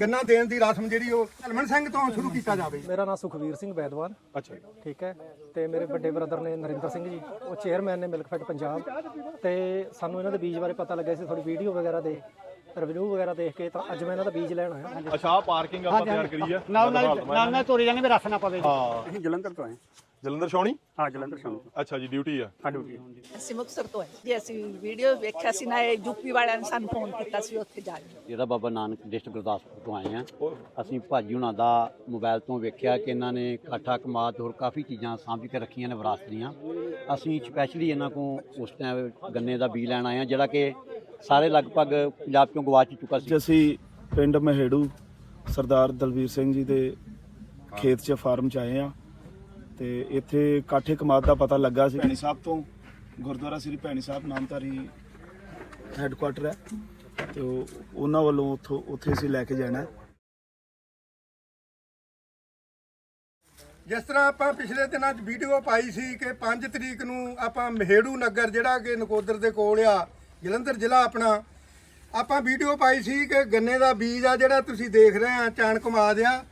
ਗੰਨਾ ਦੇਣ ਦੀ ਰਸਮ ਜਿਹੜੀ ਉਹ ਹਲਮਨ ਸਿੰਘ ਤੋਂ ਸ਼ੁਰੂ ਕੀਤਾ ਜਾਵੇ। ਮੇਰਾ ਨਾਮ ਸੁਖਵੀਰ ਸਿੰਘ ਬੈਦਵਾਨ ਅੱਛਾ ਠੀਕ ਹੈ। ਤੇ ਮੇਰੇ ਵੱਡੇ ਬ੍ਰਦਰ ਨੇ ਨਰਿੰਦਰ ਸਿੰਘ ਜੀ ਉਹ ਚੇਅਰਮੈਨ ਨੇ ਮਿਲਕਫੈਡ ਪੰਜਾਬ। ਤੇ ਸਾਨੂੰ ਇਹਨਾਂ ਦੇ ਬੀਜ ਬਾਰੇ ਪਤਾ ਲੱਗਿਆ ਸੀ ਥੋੜੀ ਵੀਡੀਓ ਵਗੈਰਾ ਦੇ। ਰਿਵਿਊ ਵਗੈਰਾ ਦੇਖ ਕੇ ਤਾਂ ਅੱਜ ਮੈਂ ਇਹਨਾਂ ਦਾ ਬੀਜ ਲੈਣ ਆਇਆ। ਅੱਛਾ ਆਹ ਪਾਰਕਿੰਗ ਆਪਾਂ ਤਿਆਰ ਕਰੀ ਆ ਨਾਲ ਨਾਲ ਨਾਲ ਨਾਲ ਤੋਰੀ ਜਾਂਗੇ ਵੀ ਰਸ ਨਾ ਪਵੇ ਹਾਂ। ਅਸੀਂ ਜਲੰਧਰ ਤੋਂ ਆਏ ਜਲੰਧਰ ਛਾਉਣੀ? ਹਾਂ ਜਲੰਧਰ ਸ਼ਾਮ ਅੱਛਾ ਜੀ ਡਿਊਟੀ ਆ। ਹਾਂ ਡਿਊਟੀ ਅਸੀਂ ਮੁਕਤਸਰ ਤੋਂ ਆਏ ਜੀ ਅਸੀਂ ਵੀਡੀਓ ਵੇਖਿਆ ਸੀ ਨਾ ਇਹ ਯੂਪੀ ਵਾਲਿਆਂ ਨੇ ਸਾਨੂੰ ਫੋਨ ਕੀਤਾ ਸੀ ਉੱਥੇ ਜਾ ਕੇ। ਜਿਹੜਾ ਬਾਬਾ ਨਾਨਕ ਡਿਸਟ੍ਰਿਕਟ ਗੁਰਦਾਸਪੁਰ ਤੋਂ ਆਏ ਆ ਅਸੀਂ ਭਾਜੀ ਹੁਣਾਂ ਦਾ ਮੋਬਾਈਲ ਤੋਂ ਵੇਖਿਆ ਕਿ ਇਹਨਾਂ ਨੇ ਕਾਠਾ ਕਮਾਦ ਹੋਰ ਕਾਫੀ ਚੀਜ਼ਾਂ ਸਾਂਭ ਕੇ ਰੱਖੀਆਂ ਨੇ ਵਿਰਾਸਤ ਦੀਆਂ। ਅਸੀਂ ਸਪੈਸ਼ਲੀ ਇਹਨਾਂ ਕੋਲ ਉਸ ਟਾਈਮ ਗੰਨੇ ਦਾ ਬੀਜ ਲੈਣ ਆਏ ਆ ਜਿਹੜਾ ਕਿ ਸਾਰੇ ਲਗਭਗ ਪੰਜਾਬ ਚੋਂ ਗਵਾਚ ਚੁੱਕਾ ਸੀ। ਅਸੀਂ ਪਿੰਡ ਮਹੇੜੂ ਸਰਦਾਰ ਦਲਵੀਰ ਸਿੰਘ ਜੀ ਦੇ ਖੇਤ 'ਚ ਫਾਰਮ 'ਚ ਆਏ ਆ ਤੇ ਇੱਥੇ ਕਾਠੇ ਕਮਾਦ ਦਾ ਪਤਾ ਲੱਗਾ ਸੀ। ਭੈਣੀ ਸਾਹਿਬ ਤੋਂ ਗੁਰਦੁਆਰਾ ਸ੍ਰੀ ਭੈਣੀ ਸਾਹਿਬ ਨਾਮਧਾਰੀ ਹੈੱਡਕੁਆਟਰ ਹੈ। ਤੇ ਉਹ- ਉਹਨਾਂ ਵੱਲੋਂ ਉੱਥੋਂ ਉੱਥੇ ਅਸੀਂ ਲੈ ਕੇ ਜਾਣਾ ਜਿਸ ਤਰ੍ਹਾਂ ਆਪਾਂ ਪਿਛਲੇ ਦਿਨਾਂ 'ਚ ਵੀਡੀਓ ਪਾਈ ਸੀ ਕਿ 5 ਤਰੀਕ ਨੂੰ ਆਪਾਂ ਮਹੇੜੂ ਨਗਰ ਜਿਹੜਾ ਕਿ ਨਕੋਦਰ ਦੇ ਕੋਲ ਆ ਜਲੰਧਰ ਜ਼ਿਲ੍ਹਾ ਆਪਣਾ। ਆਪਾਂ ਵੀਡੀਓ ਪਾਈ ਸੀ ਕਿ ਗੰਨੇ ਦਾ ਬੀਜ ਆ ਜਿਹੜਾ ਤੁਸੀਂ ਦੇਖ ਰਹੇ ਆ ਚਾਣ ਕਮਾਦ ਆ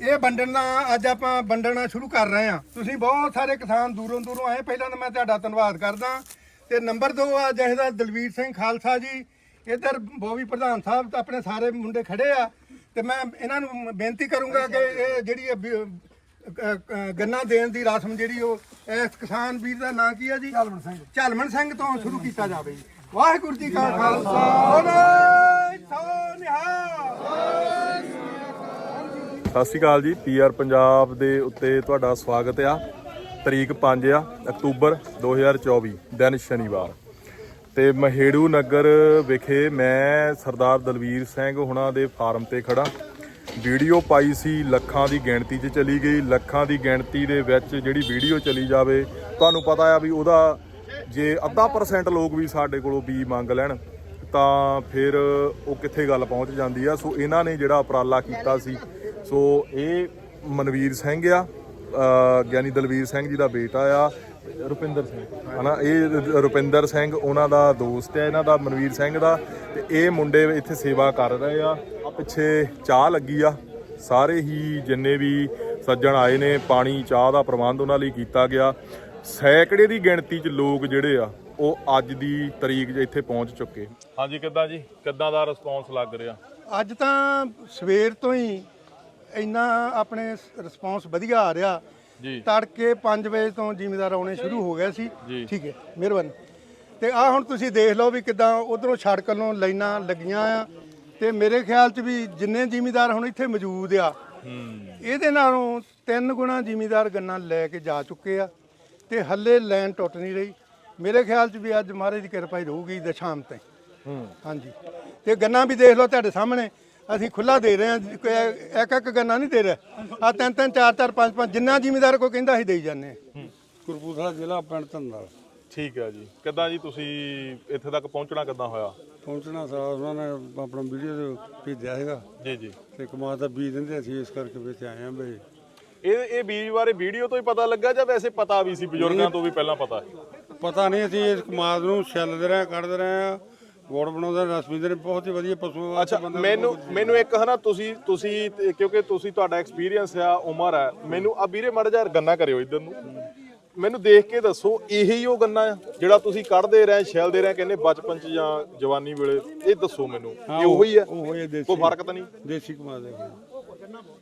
ਇਹ ਵੰਡਣ ਦਾ ਅੱਜ ਆਪਾਂ ਵੰਡਣਾ ਸ਼ੁਰੂ ਕਰ ਰਹੇ ਆ। ਤੁਸੀਂ ਬਹੁਤ ਸਾਰੇ ਕਿਸਾਨ ਦੂਰੋਂ ਦੂਰੋਂ ਆਏ। ਪਹਿਲਾਂ ਤਾਂ ਮੈਂ ਤੁਹਾਡਾ ਧੰਨਵਾਦ ਕਰਦਾ। ਤੇ ਨੰਬਰ 2 ਆ ਜਿਹਦਾ ਦਲਵੀਰ ਸਿੰਘ ਖਾਲਸਾ ਜੀ। ਇੱਧਰ ਬੋਵੀ ਪ੍ਰਧਾਨ ਸਾਹਿਬ ਤਾਂ ਆਪਣੇ ਸਾਰੇ ਮੁੰਡੇ ਖੜੇ ਆ। ਤੇ ਮੈਂ ਇਹਨਾਂ ਨੂੰ ਬੇਨਤੀ ਕਰੂੰਗਾ ਕਿ ਇਹ ਜਿਹੜੀ ਗੰਨਾ ਦੇਣ ਦੀ ਰਸਮ ਜਿਹੜੀ ਉਹ ਇਸ ਕਿਸਾਨ ਵੀਰ ਦਾ ਨਾਂ ਕੀ ਹੈ ਜੀ? ਝਲਮਣ ਸਿੰਘ। ਝਲਮਣ ਸਿੰਘ ਤੋਂ ਸ਼ੁਰੂ ਕੀਤਾ ਜਾਵੇ ਜੀ। ਵਾਹਿਗੁਰੂ ਜੀ ਕਾ ਖਾਲਸਾ। ਵਾਹਿਗੁਰੂ ਸੋ ਨਿਹਾਲ ਸਤਿ ਸ਼੍ਰੀ ਅਕਾਲ ਜੀ ਪੀਆਰ ਪੰਜਾਬ ਦੇ ਉੱਤੇ ਤੁਹਾਡਾ ਸਵਾਗਤ ਆ। ਤਰੀਕ 5 ਆ, ਅਕਤੂਬਰ 2024 ਦਿਨ ਸ਼ਨੀਵਾਰ। ਤੇ ਮਹੇੜੂ ਨਗਰ ਵਿਖੇ ਮੈਂ ਸਰਦਾਰ ਦਲਵੀਰ ਸਿੰਘ ਹੁਣਾਂ ਦੇ ਫਾਰਮ ਤੇ ਖੜਾ ਵੀਡੀਓ ਪਾਈ ਸੀ, ਲੱਖਾਂ ਦੀ ਗਿਣਤੀ 'ਚ ਚਲੀ ਗਈ। ਲੱਖਾਂ ਦੀ ਗਿਣਤੀ ਦੇ ਵਿੱਚ ਜਿਹੜੀ ਵੀਡੀਓ ਚਲੀ ਜਾਵੇ, ਤੁਹਾਨੂੰ ਪਤਾ ਆ ਵੀ ਉਹਦਾ ਜੇ ਅੱਧਾ ਪਰਸੈਂਟ ਲੋਕ ਵੀ ਸਾਡੇ ਕੋਲੋਂ ਬੀ ਮੰਗ ਲੈਣ, ਤਾਂ ਫਿਰ ਉਹ ਕਿੱਥੇ ਗੱਲ ਪਹੁੰਚ ਜਾਂਦੀ ਆ? ਸੋ ਇਹਨਾਂ ਨੇ ਜਿਹੜਾ ਉਪਰਾਲਾ ਕੀਤਾ ਸੀ, ਸੋ ਇਹ ਮਨਵੀਰ ਸਿੰਘ ਆ ਗਿਆਨੀ ਦਲਵੀਰ ਸਿੰਘ ਜੀ ਦਾ ਬੇਟਾ ਆ, ਰੁਪਿੰਦਰ ਸਿੰਘ, ਹਨਾ? ਇਹ ਰੁਪਿੰਦਰ ਸਿੰਘ ਉਹਨਾਂ ਦਾ ਦੋਸਤ ਹੈ ਇਹਨਾਂ ਦਾ, ਮਨਵੀਰ ਸਿੰਘ ਦਾ, ਤੇ ਇਹ ਮੁੰਡੇ ਇੱਥੇ ਸੇਵਾ ਕਰ ਰਹੇ ਆ। ਆ ਪਿੱਛੇ ਚਾਹ ਲੱਗੀ ਆ। ਸਾਰੇ ਹੀ ਜਿੰਨੇ ਵੀ ਸੱਜਣ ਆਏ ਨੇ, ਪਾਣੀ, ਚਾਹ ਦਾ ਪ੍ਰਬੰਧ ਉਹਨਾਂ ਲਈ ਕੀਤਾ ਗਿਆ। ਸੈਂਕੜੇ ਦੀ ਗਿਣਤੀ 'ਚ ਲੋਕ ਜਿਹੜੇ ਆ ਉਹ ਅੱਜ ਦੀ ਤਰੀਕ 'ਚ ਇੱਥੇ ਪਹੁੰਚ ਚੁੱਕੇ। ਹਾਂਜੀ ਕਿੱਦਾਂ ਜੀ? ਕਿੱਦਾਂ ਦਾ ਰਿਸਪੌਂਸ ਲੱਗ ਰਿਹਾ? ਅੱਜ ਤਾਂ ਸਵੇਰ ਤੋਂ ਹੀ ਇੰਨਾ ਆਪਣੇ ਰਿਸਪੌਂਸ ਵਧੀਆ ਆ ਰਿਹਾ। ਜੀ। ਤੜਕੇ 5 ਵਜੇ ਤੋਂ ਜ਼ਿਮੀਦਾਰ ਆਉਣੇ ਸ਼ੁਰੂ ਹੋ ਗਏ ਸੀ। ਠੀਕ ਹੈ ਮਿਹਰਬਾਨੀ। ਤੇ ਆ ਹੁਣ ਤੁਸੀਂ ਦੇਖ ਲਓ ਵੀ ਕਿਦਾਂ ਉਧਰੋਂ ਸੜਕ ਵੱਲੋਂ ਲਾਈਨਾਂ ਲੱਗੀਆਂ ਆ। ਤੇ ਮੇਰੇ ਖਿਆਲ 'ਚ ਵੀ ਜਿੰਨੇ ਜ਼ਿਮੀਦਾਰ ਹੁਣ ਇੱਥੇ ਮੌਜੂਦ ਆ ਇਹਦੇ ਨਾਲੋਂ ਤਿੰਨ ਗੁਣਾ ਜ਼ਿਮੀਦਾਰ ਗੰਨਾ ਲੈ ਕੇ ਜਾ ਚੁੱਕੇ ਆ। ਤੇ ਹੱਲੇ ਲਾਈਨ ਟੁੱਟ ਨਹੀਂ ਰਹੀ। ਮੇਰੇ ਖਿਆਲ 'ਚ ਵੀ ਅੱਜ ਮਹਾਰਾਜ ਦੀ ਕਿਰਪਾ ਹੀ ਰਹੂਗੀ ਦ ਸ਼ਾਮ ਤਾਈਂ। ਹਾਂਜੀ। ਤੇ ਗੰਨਾ ਵੀ ਦੇਖ ਲਓ ਤੁਹਾਡੇ ਸਾਹਮਣੇ। ਅਸੀਂ ਖੁੱਲਾ ਦੇ ਰਹੇ ਹਾਂ। ਇੱਕ ਇੱਕ ਗੰਨਾ ਨਹੀਂ ਦੇ ਰਹੇ। ਆ ਤਿੰਨ ਤਿੰਨ ਚਾਰ ਚਾਰ ਪੰਜ ਪੰਜ ਜਿੰਨਾ ਜ਼ਿਮੀਦਾਰ ਕੋਈ ਕਹਿੰਦਾ ਅਸੀਂ ਦੇਈ ਜਾਂਦੇ ਹਾਂ। ਕਰਪੂਰਥਲਾ ਜ਼ਿਲ੍ਹਾ ਪਿੰਡ ਧੰਦਾਲ ਠੀਕ ਹੈ ਜੀ। ਕਿੱਦਾਂ ਜੀ ਤੁਸੀਂ ਇੱਥੇ ਤੱਕ ਪਹੁੰਚਣਾ ਕਿੱਦਾਂ ਹੋਇਆ? ਪਹੁੰਚਣਾ ਸਾਰਾ ਉਹਨਾਂ ਨੇ ਆਪਣਾ ਵੀਡੀਓ ਭੇਜਿਆ ਹੈਗਾ ਜੀ ਜੀ। ਤੇ ਕਮਾਦ ਦਾ ਬੀਜ ਦਿੰਦੇ ਅਸੀਂ ਇਸ ਕਰਕੇ ਵਿੱਚ ਆਏ ਆਂ ਬਈ। ਇਹ ਇਹ ਬੀਜ ਬਾਰੇ ਵੀਡੀਓ ਤੋਂ ਹੀ ਪਤਾ ਲੱਗਾ ਜਾਂ ਵੈਸੇ ਪਤਾ ਵੀ ਸੀ ਬਜ਼ੁਰਗਾਂ ਤੋਂ ਵੀ ਪਹਿਲਾਂ ਪਤਾ? ਪਤਾ ਨਹੀਂ ਅਸੀਂ ਇਸ ਕਮਾਦ ਨੂੰ ਛਿੱਲਦੇ ਰਹੇ ਕੱਢਦੇ ਰਹੇ ਆ ਗੋੜ ਬਣਾਉਂਦੇ ਰਸ ਪੀਂਦੇ ਨੇ ਬਹੁਤ ਹੀ ਵਧੀਆ ਪਸ਼ੂ ਅੱਛਾ ਮੈਨੂੰ ਮੈਨੂੰ ਇੱਕ ਹਨਾ ਤੁਸੀਂ ਤੁਸੀਂ ਕਿਉਂਕਿ ਤੁਸੀਂ ਤੁਹਾਡਾ ਐਕਸਪੀਰੀਅੰਸ ਆ ਉਮਰ ਹੈ ਮੈਨੂੰ ਆ ਵੀਰੇ ਮੜ ਜਾ ਗੰਨਾ ਕਰਿਓ ਇਧਰ ਨੂੰ। ਮੈਨੂੰ ਦੇਖ ਕੇ ਦੱਸੋ ਇਹੀ ਉਹ ਗੰਨਾ ਆ ਜਿਹੜਾ ਤੁਸੀਂ ਕੱਢਦੇ ਰਹੇ ਛਿਲਦੇ ਰਹੇ ਕਹਿੰਦੇ ਬਚਪਨ ਚ ਜਾਂ ਜਵਾਨੀ ਵੇਲੇ ਇਹ ਦੱਸੋ ਮੈਨੂੰ ਇਹ ਉਹੀ ਆ? ਕੋਈ ਫ਼ਰਕ ਤਾਂ ਨਹੀਂ? ਦੇਸੀ ਕਮਾਦ ਹੈ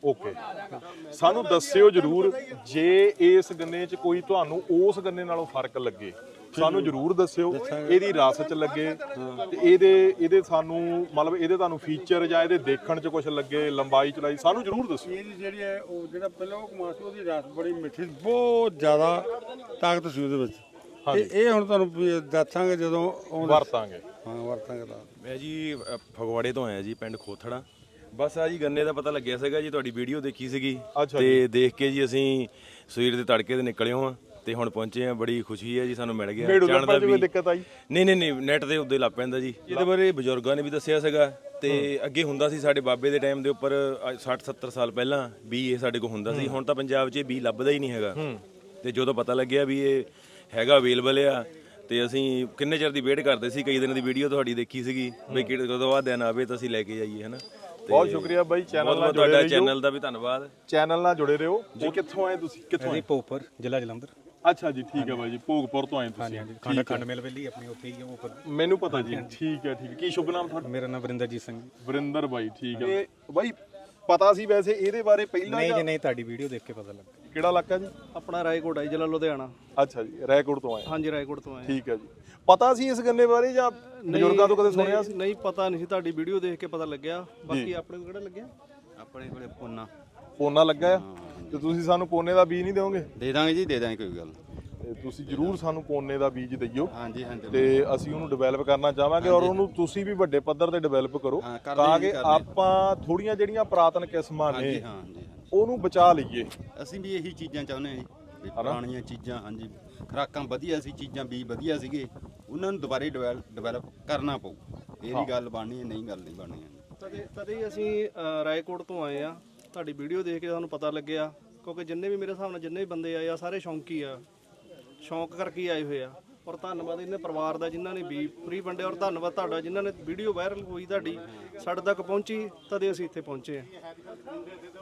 ਓਕੇ। ਸਾਨੂੰ ਦੱਸਿਓ ਜਰੂਰ ਜੇ ਇਸ ਗੰਨੇ 'ਚ ਕੋਈ ਤੁਹਾਨੂੰ ਉਸ ਗੰਨੇ ਨਾਲੋਂ ਫ਼ਰਕ ਲੱਗੇ ਸਾਨੂੰ ਜਰੂਰ ਦੱਸਿਓ ਇਹਦੀ ਰਸ 'ਚ ਲੱਗੇ ਤੇ ਇਹਦੇ ਇਹਦੇ ਸਾਨੂੰ ਮਤਲਬ ਇਹਦੇ ਤੁਹਾਨੂੰ ਫੀਚਰ ਜਾਂ ਇਹਦੇ ਦੇਖਣ 'ਚ ਕੁਝ ਲੱਗੇ ਲੰਬਾਈ ਚਲਾਈ ਸਾਨੂੰ ਜਰੂਰ ਦੱਸਿਓ। ਇਹਦੀ ਜਿਹੜੀ ਹੈ ਉਹ ਜਿਹੜਾ ਪਹਿਲਾਂ ਉਹ ਕਮਾਦ ਸੀ ਉਹਦੀ ਰਸ ਬੜੀ ਮਿੱਠੀ ਸੀ, ਬਹੁਤ ਜ਼ਿਆਦਾ ਤਾਕਤ ਸੀ ਉਹਦੇ ਵਿੱਚ। ਤੇ ਇਹ ਹੁਣ ਤੁਹਾਨੂੰ ਵੀ ਦੱਸਾਂਗੇ ਜਦੋਂ ਆਉਂਦੇ- ਵਰਤਾਂਗੇ। ਹਾਂ ਵਰਤਾਂਗੇ ਤਾਂ। ਮੈਂ ਜੀ ਅ, ਫਗਵਾੜੇ ਤੋਂ ਆਇਆ ਜੀ ਪਿੰਡ ਖੋਥੜਾ। ਬਸ ਆ ਜੀ ਗੰਨੇ ਦਾ ਪਤਾ ਲੱਗਿਆ ਸੀਗਾ ਜੀ ਤੁਹਾਡੀ ਵੀਡੀਓ ਦੇਖੀ ਸੀਗੀ। ਅੱਛਾ ਤੇ ਦੇਖ ਕੇ ਜੀ ਅਸੀਂ ਸਵੇਰ ਦੇ ਤੜਕੇ ਦੇ ਨਿਕਲਿਓ ਆ ਤੇ ਹੁਣ ਪਹੁੰਚੇ ਆ ਬੜੀ ਖੁਸ਼ੀ ਹੈ ਜੀ ਸਾਨੂੰ ਮਿਲ ਗਿਆ। ਜਾਣ ਲੱਭਣ ਕੋਈ ਦਿੱਕਤ ਆਈ? ਨਹੀਂ ਨਹੀਂ ਨਹੀਂ ਨੈਟ ਦੇ ਉੱਤੇ ਲੱਗ ਪੈਂਦਾ ਜੀ। ਇਹਦੇ ਬਾਰੇ ਬਜ਼ੁਰਗਾਂ ਨੇ ਵੀ ਦੱਸਿਆ ਸੀਗਾ ਤੇ ਅੱਗੇ ਹੁੰਦਾ ਸੀ ਸਾਡੇ ਬਾਬੇ ਦੇ ਟਾਈਮ ਦੇ ਉੱਪਰ 60 70 ਸਾਲ ਪਹਿਲਾਂ ਵੀ ਇਹ ਸਾਡੇ ਕੋਲ ਹੁੰਦਾ ਸੀ। ਹੁਣ ਤਾਂ ਪੰਜਾਬ 'ਚ ਇਹ ਵੀ ਲੱਭਦਾ ਹੀ ਨਹੀਂ ਹੈਗਾ। ਤੇ ਜਦੋਂ ਪਤਾ ਲੱਗਿਆ ਵੀ ਇਹ ਹੈਗਾ ਅਵੇਲੇਬਲ ਆ ਤੇ ਅਸੀਂ ਕਿੰਨੇ ਚਿਰ ਦੀ ਵੇਟ ਕਰਦੇ ਸੀ ਕਈ ਦਿਨਾਂ ਦੀ ਵੀਡੀਓ ਤੁਹਾਡੀ ਦੇਖੀ ਸੀਗੀ ਵੀ ਕਿਹੜੇ ਕਦੋਂ ਬਾਅਦ ਦਿਨ ਆਵੇ ਤਾਂ ਅਸੀਂ ਲੈ ਕੇ ਜਾਈਏ ਹਨਾ? ਬਹੁਤ ਸ਼ੁਕਰੀਆ ਬਾਈ ਚੈਨਲ ਨਾਲ ਜੁੜੇ ਤੁਹਾਡਾ ਰਹੋ ਚੈਨਲ ਦਾ ਵੀ ਧੰਨਵਾਦ। ਚੈਨਲ ਨਾਲ ਜੁੜੇ ਰਹੋ। ਜੀ। ਕਿੱਥੋਂ ਆਏ ਤੁਸੀਂ? ਕਿੱਥੋਂ ਆਏ? ਭੋਪਰ ਜ਼ਿਲ੍ਹਾ ਜਲੰਧਰ। ਅੱਛਾ ਜੀ ਠੀਕ ਹੈ ਬਾਈ ਜੀ ਭੋਗਪੁਰ ਤੋਂ ਆਏ ਤੁਸੀਂ। ਖੰਡ ਖੰਡ ਮਿਲ ਵੇਲੀ ਆਪਣੀ ਉੱਥੇ ਹੀ ਉਹ ਪਰ ਮੈਨੂੰ ਪਤਾ ਜੀ। ਠੀਕ ਹੈ ਠੀਕ। ਕੀ ਸ਼ੁਭ ਨਾਮ ਤੁਹਾਡਾ? ਮੇਰਾ ਨਾਮ ਵਰਿੰਦਰਜੀਤ ਸਿੰਘ। ਵਰਿੰਦਰ ਬਾਈ ਠੀਕ ਹੈ। ਬਾਈ ਪਤਾ ਸੀ ਵੈਸੇ ਇਹਦੇ ਬਾਰੇ ਪਹਿਲਾਂ ਨਹੀਂ ਜੀ ਨਹੀਂ ਤੁਹਾਡੀ ਵੀਡੀਓ ਦੇਖ ਕੇ ਪਤਾ ਲੱਗਾ। ਕਿਹੜਾ ਇਲਾਕਾ ਜੀ? ਆਪਣਾ ਰਾਏਕੋਟ ਹੈ ਜ਼ਿਲ੍ਹਾ ਲੁਧਿਆਣਾ। ਅੱਛਾ ਜੀ ਰੈਕੋਰਡ ਤੋਂ ਆਏ ਹਾਂਜੀ ਰਾਏਕੋਟ ਤੋਂ ਆਏ ਠੀਕ ਹੈ ਜੀ। ਪਤਾ ਸੀ ਇਸ ਗੰਨੇ ਬਾਰੇ ਜਾਂ ਬਜ਼ੁਰਗਾਂ ਤੋਂ ਕਦੇ ਸੁਣਿਆ ਸੀ? ਨਹੀਂ ਪਤਾ ਨਹੀਂ ਸੀ। ਤੁਹਾਡੀ ਵੀਡੀਓ ਦੇਖ ਕੇ ਪਤਾ ਲੱਗਿਆ। ਬਾਕੀ ਆਪਣੇ ਕੋਲ ਕਿਹੜਾ ਲੱਗਿਆ? ਆਪਣੇ ਕੋਲੇ ਪੋਨਾ। ਪੋਨਾ ਲੱਗਾ ਆ? ਤੇ ਤੁਸੀਂ ਸਾਨੂੰ ਪੋਨੇ ਦਾ ਬੀਜ ਨਹੀਂ ਦਿਓਗੇ? ਦੇ ਦਾਂਗੇ ਜੀ ਦੇ ਦਾਂਗੇ ਕੋਈ ਗੱਲ ਤੇ ਤੁਸੀਂ ਜਰੂਰ ਸਾਨੂੰ ਪੋਨੇ ਦਾ ਬੀਜ ਦਈਓ ਹਾਂਜੀ ਹਾਂਜੀ ਤੇ ਅਸੀਂ ਉਹਨੂੰ ਡਿਵੈਲਪ ਕਰਨਾ ਚਾਹਾਂਗੇ ਔਰ ਉਹਨੂੰ ਤੁਸੀਂ ਵੀ ਵੱਡੇ ਪੱਧਰ ਤੇ ਡਿਵੈਲਪ ਕਰੋ ਹਾਂ, ਕਰਦੇ ਤਾਂ ਜੀ, ਕਿ ਕਰਦੇ। ਆਪਾਂ ਥੋੜੀਆਂ ਜਿਹੜੀਆਂ ਪੁਰਾਤਨ ਕਿਸਮਾਂ ਨੇ ਹਾਂਜੀ ਹਾਂਜੀ। ਉਹਨੂੰ ਬਚਾ ਲਈਏ। ਅਸੀਂ ਵੀ ਇਹੀ ਚੀਜ਼ਾਂ ਚਾਹੁੰਦੇ ਹਾਂ ਜੀ ਵੀ ਪੁਰਾਣੀਆਂ ਚੀਜ਼ਾਂ ਹਾਂਜੀ। ਖੁਰਾਕਾਂ ਵਧੀਆ ਸੀ ਚੀਜ਼ਾਂ ਵੀ ਵਧੀਆ ਸੀਗੇ। ਉਹਨਾਂ ਨੂੰ ਦੁਬਾਰੇ ਡਿਵੈਲਪ ਕਰਨਾ ਪਊ। ਇਹ ਵੀ ਗੱਲ ਬਣਨੀ ਹੈ ਨਹੀਂ ਗੱਲ ਨਹੀਂ ਬਣਨੀ ਹੈ। ਤਦੇ ਤਦੇ ਹੀ ਅਸੀਂ ਅ, ਰਾਏਕੋਟ ਤੋਂ ਆਏ ਆ ਤੁਹਾਡੀ ਵੀਡੀਓ ਦੇਖ ਕੇ ਸਾਨੂੰ ਪਤਾ ਲੱਗਿਆ ਕਿਉਂਕਿ ਜਿੰਨੇ ਵੀ ਮੇਰੇ ਹਿਸਾਬ ਨਾਲ ਜਿੰਨੇ ਵੀ ਬੰਦੇ ਆਏ ਆ ਸਾਰੇ ਸ਼ੌਂਕੀ ਆ। ਸ਼ੌਂਕ ਕਰਕੇ ਹੀ ਆਏ ਹੋਏ ਆ। ਔਰ ਧੰਨਵਾਦ ਇਹਨੇ ਪਰਿਵਾਰ ਦਾ ਜਿਨ੍ਹਾਂ ਨੇ ਵੀ ਫ੍ਰੀ ਵੰਡਿਆ ਔਰ ਧੰਨਵਾਦ ਤੁਹਾਡਾ ਜਿਨ੍ਹਾਂ ਨੇ ਵੀਡੀਓ ਵਾਇਰਲ ਹੋਈ ਤੁਹਾਡੀ ਸਾਡੇ ਤੱਕ ਪਹੁੰਚੀ ਤਦੇ ਅਸੀਂ ਇੱਥੇ ਪਹੁੰਚੇ ਆ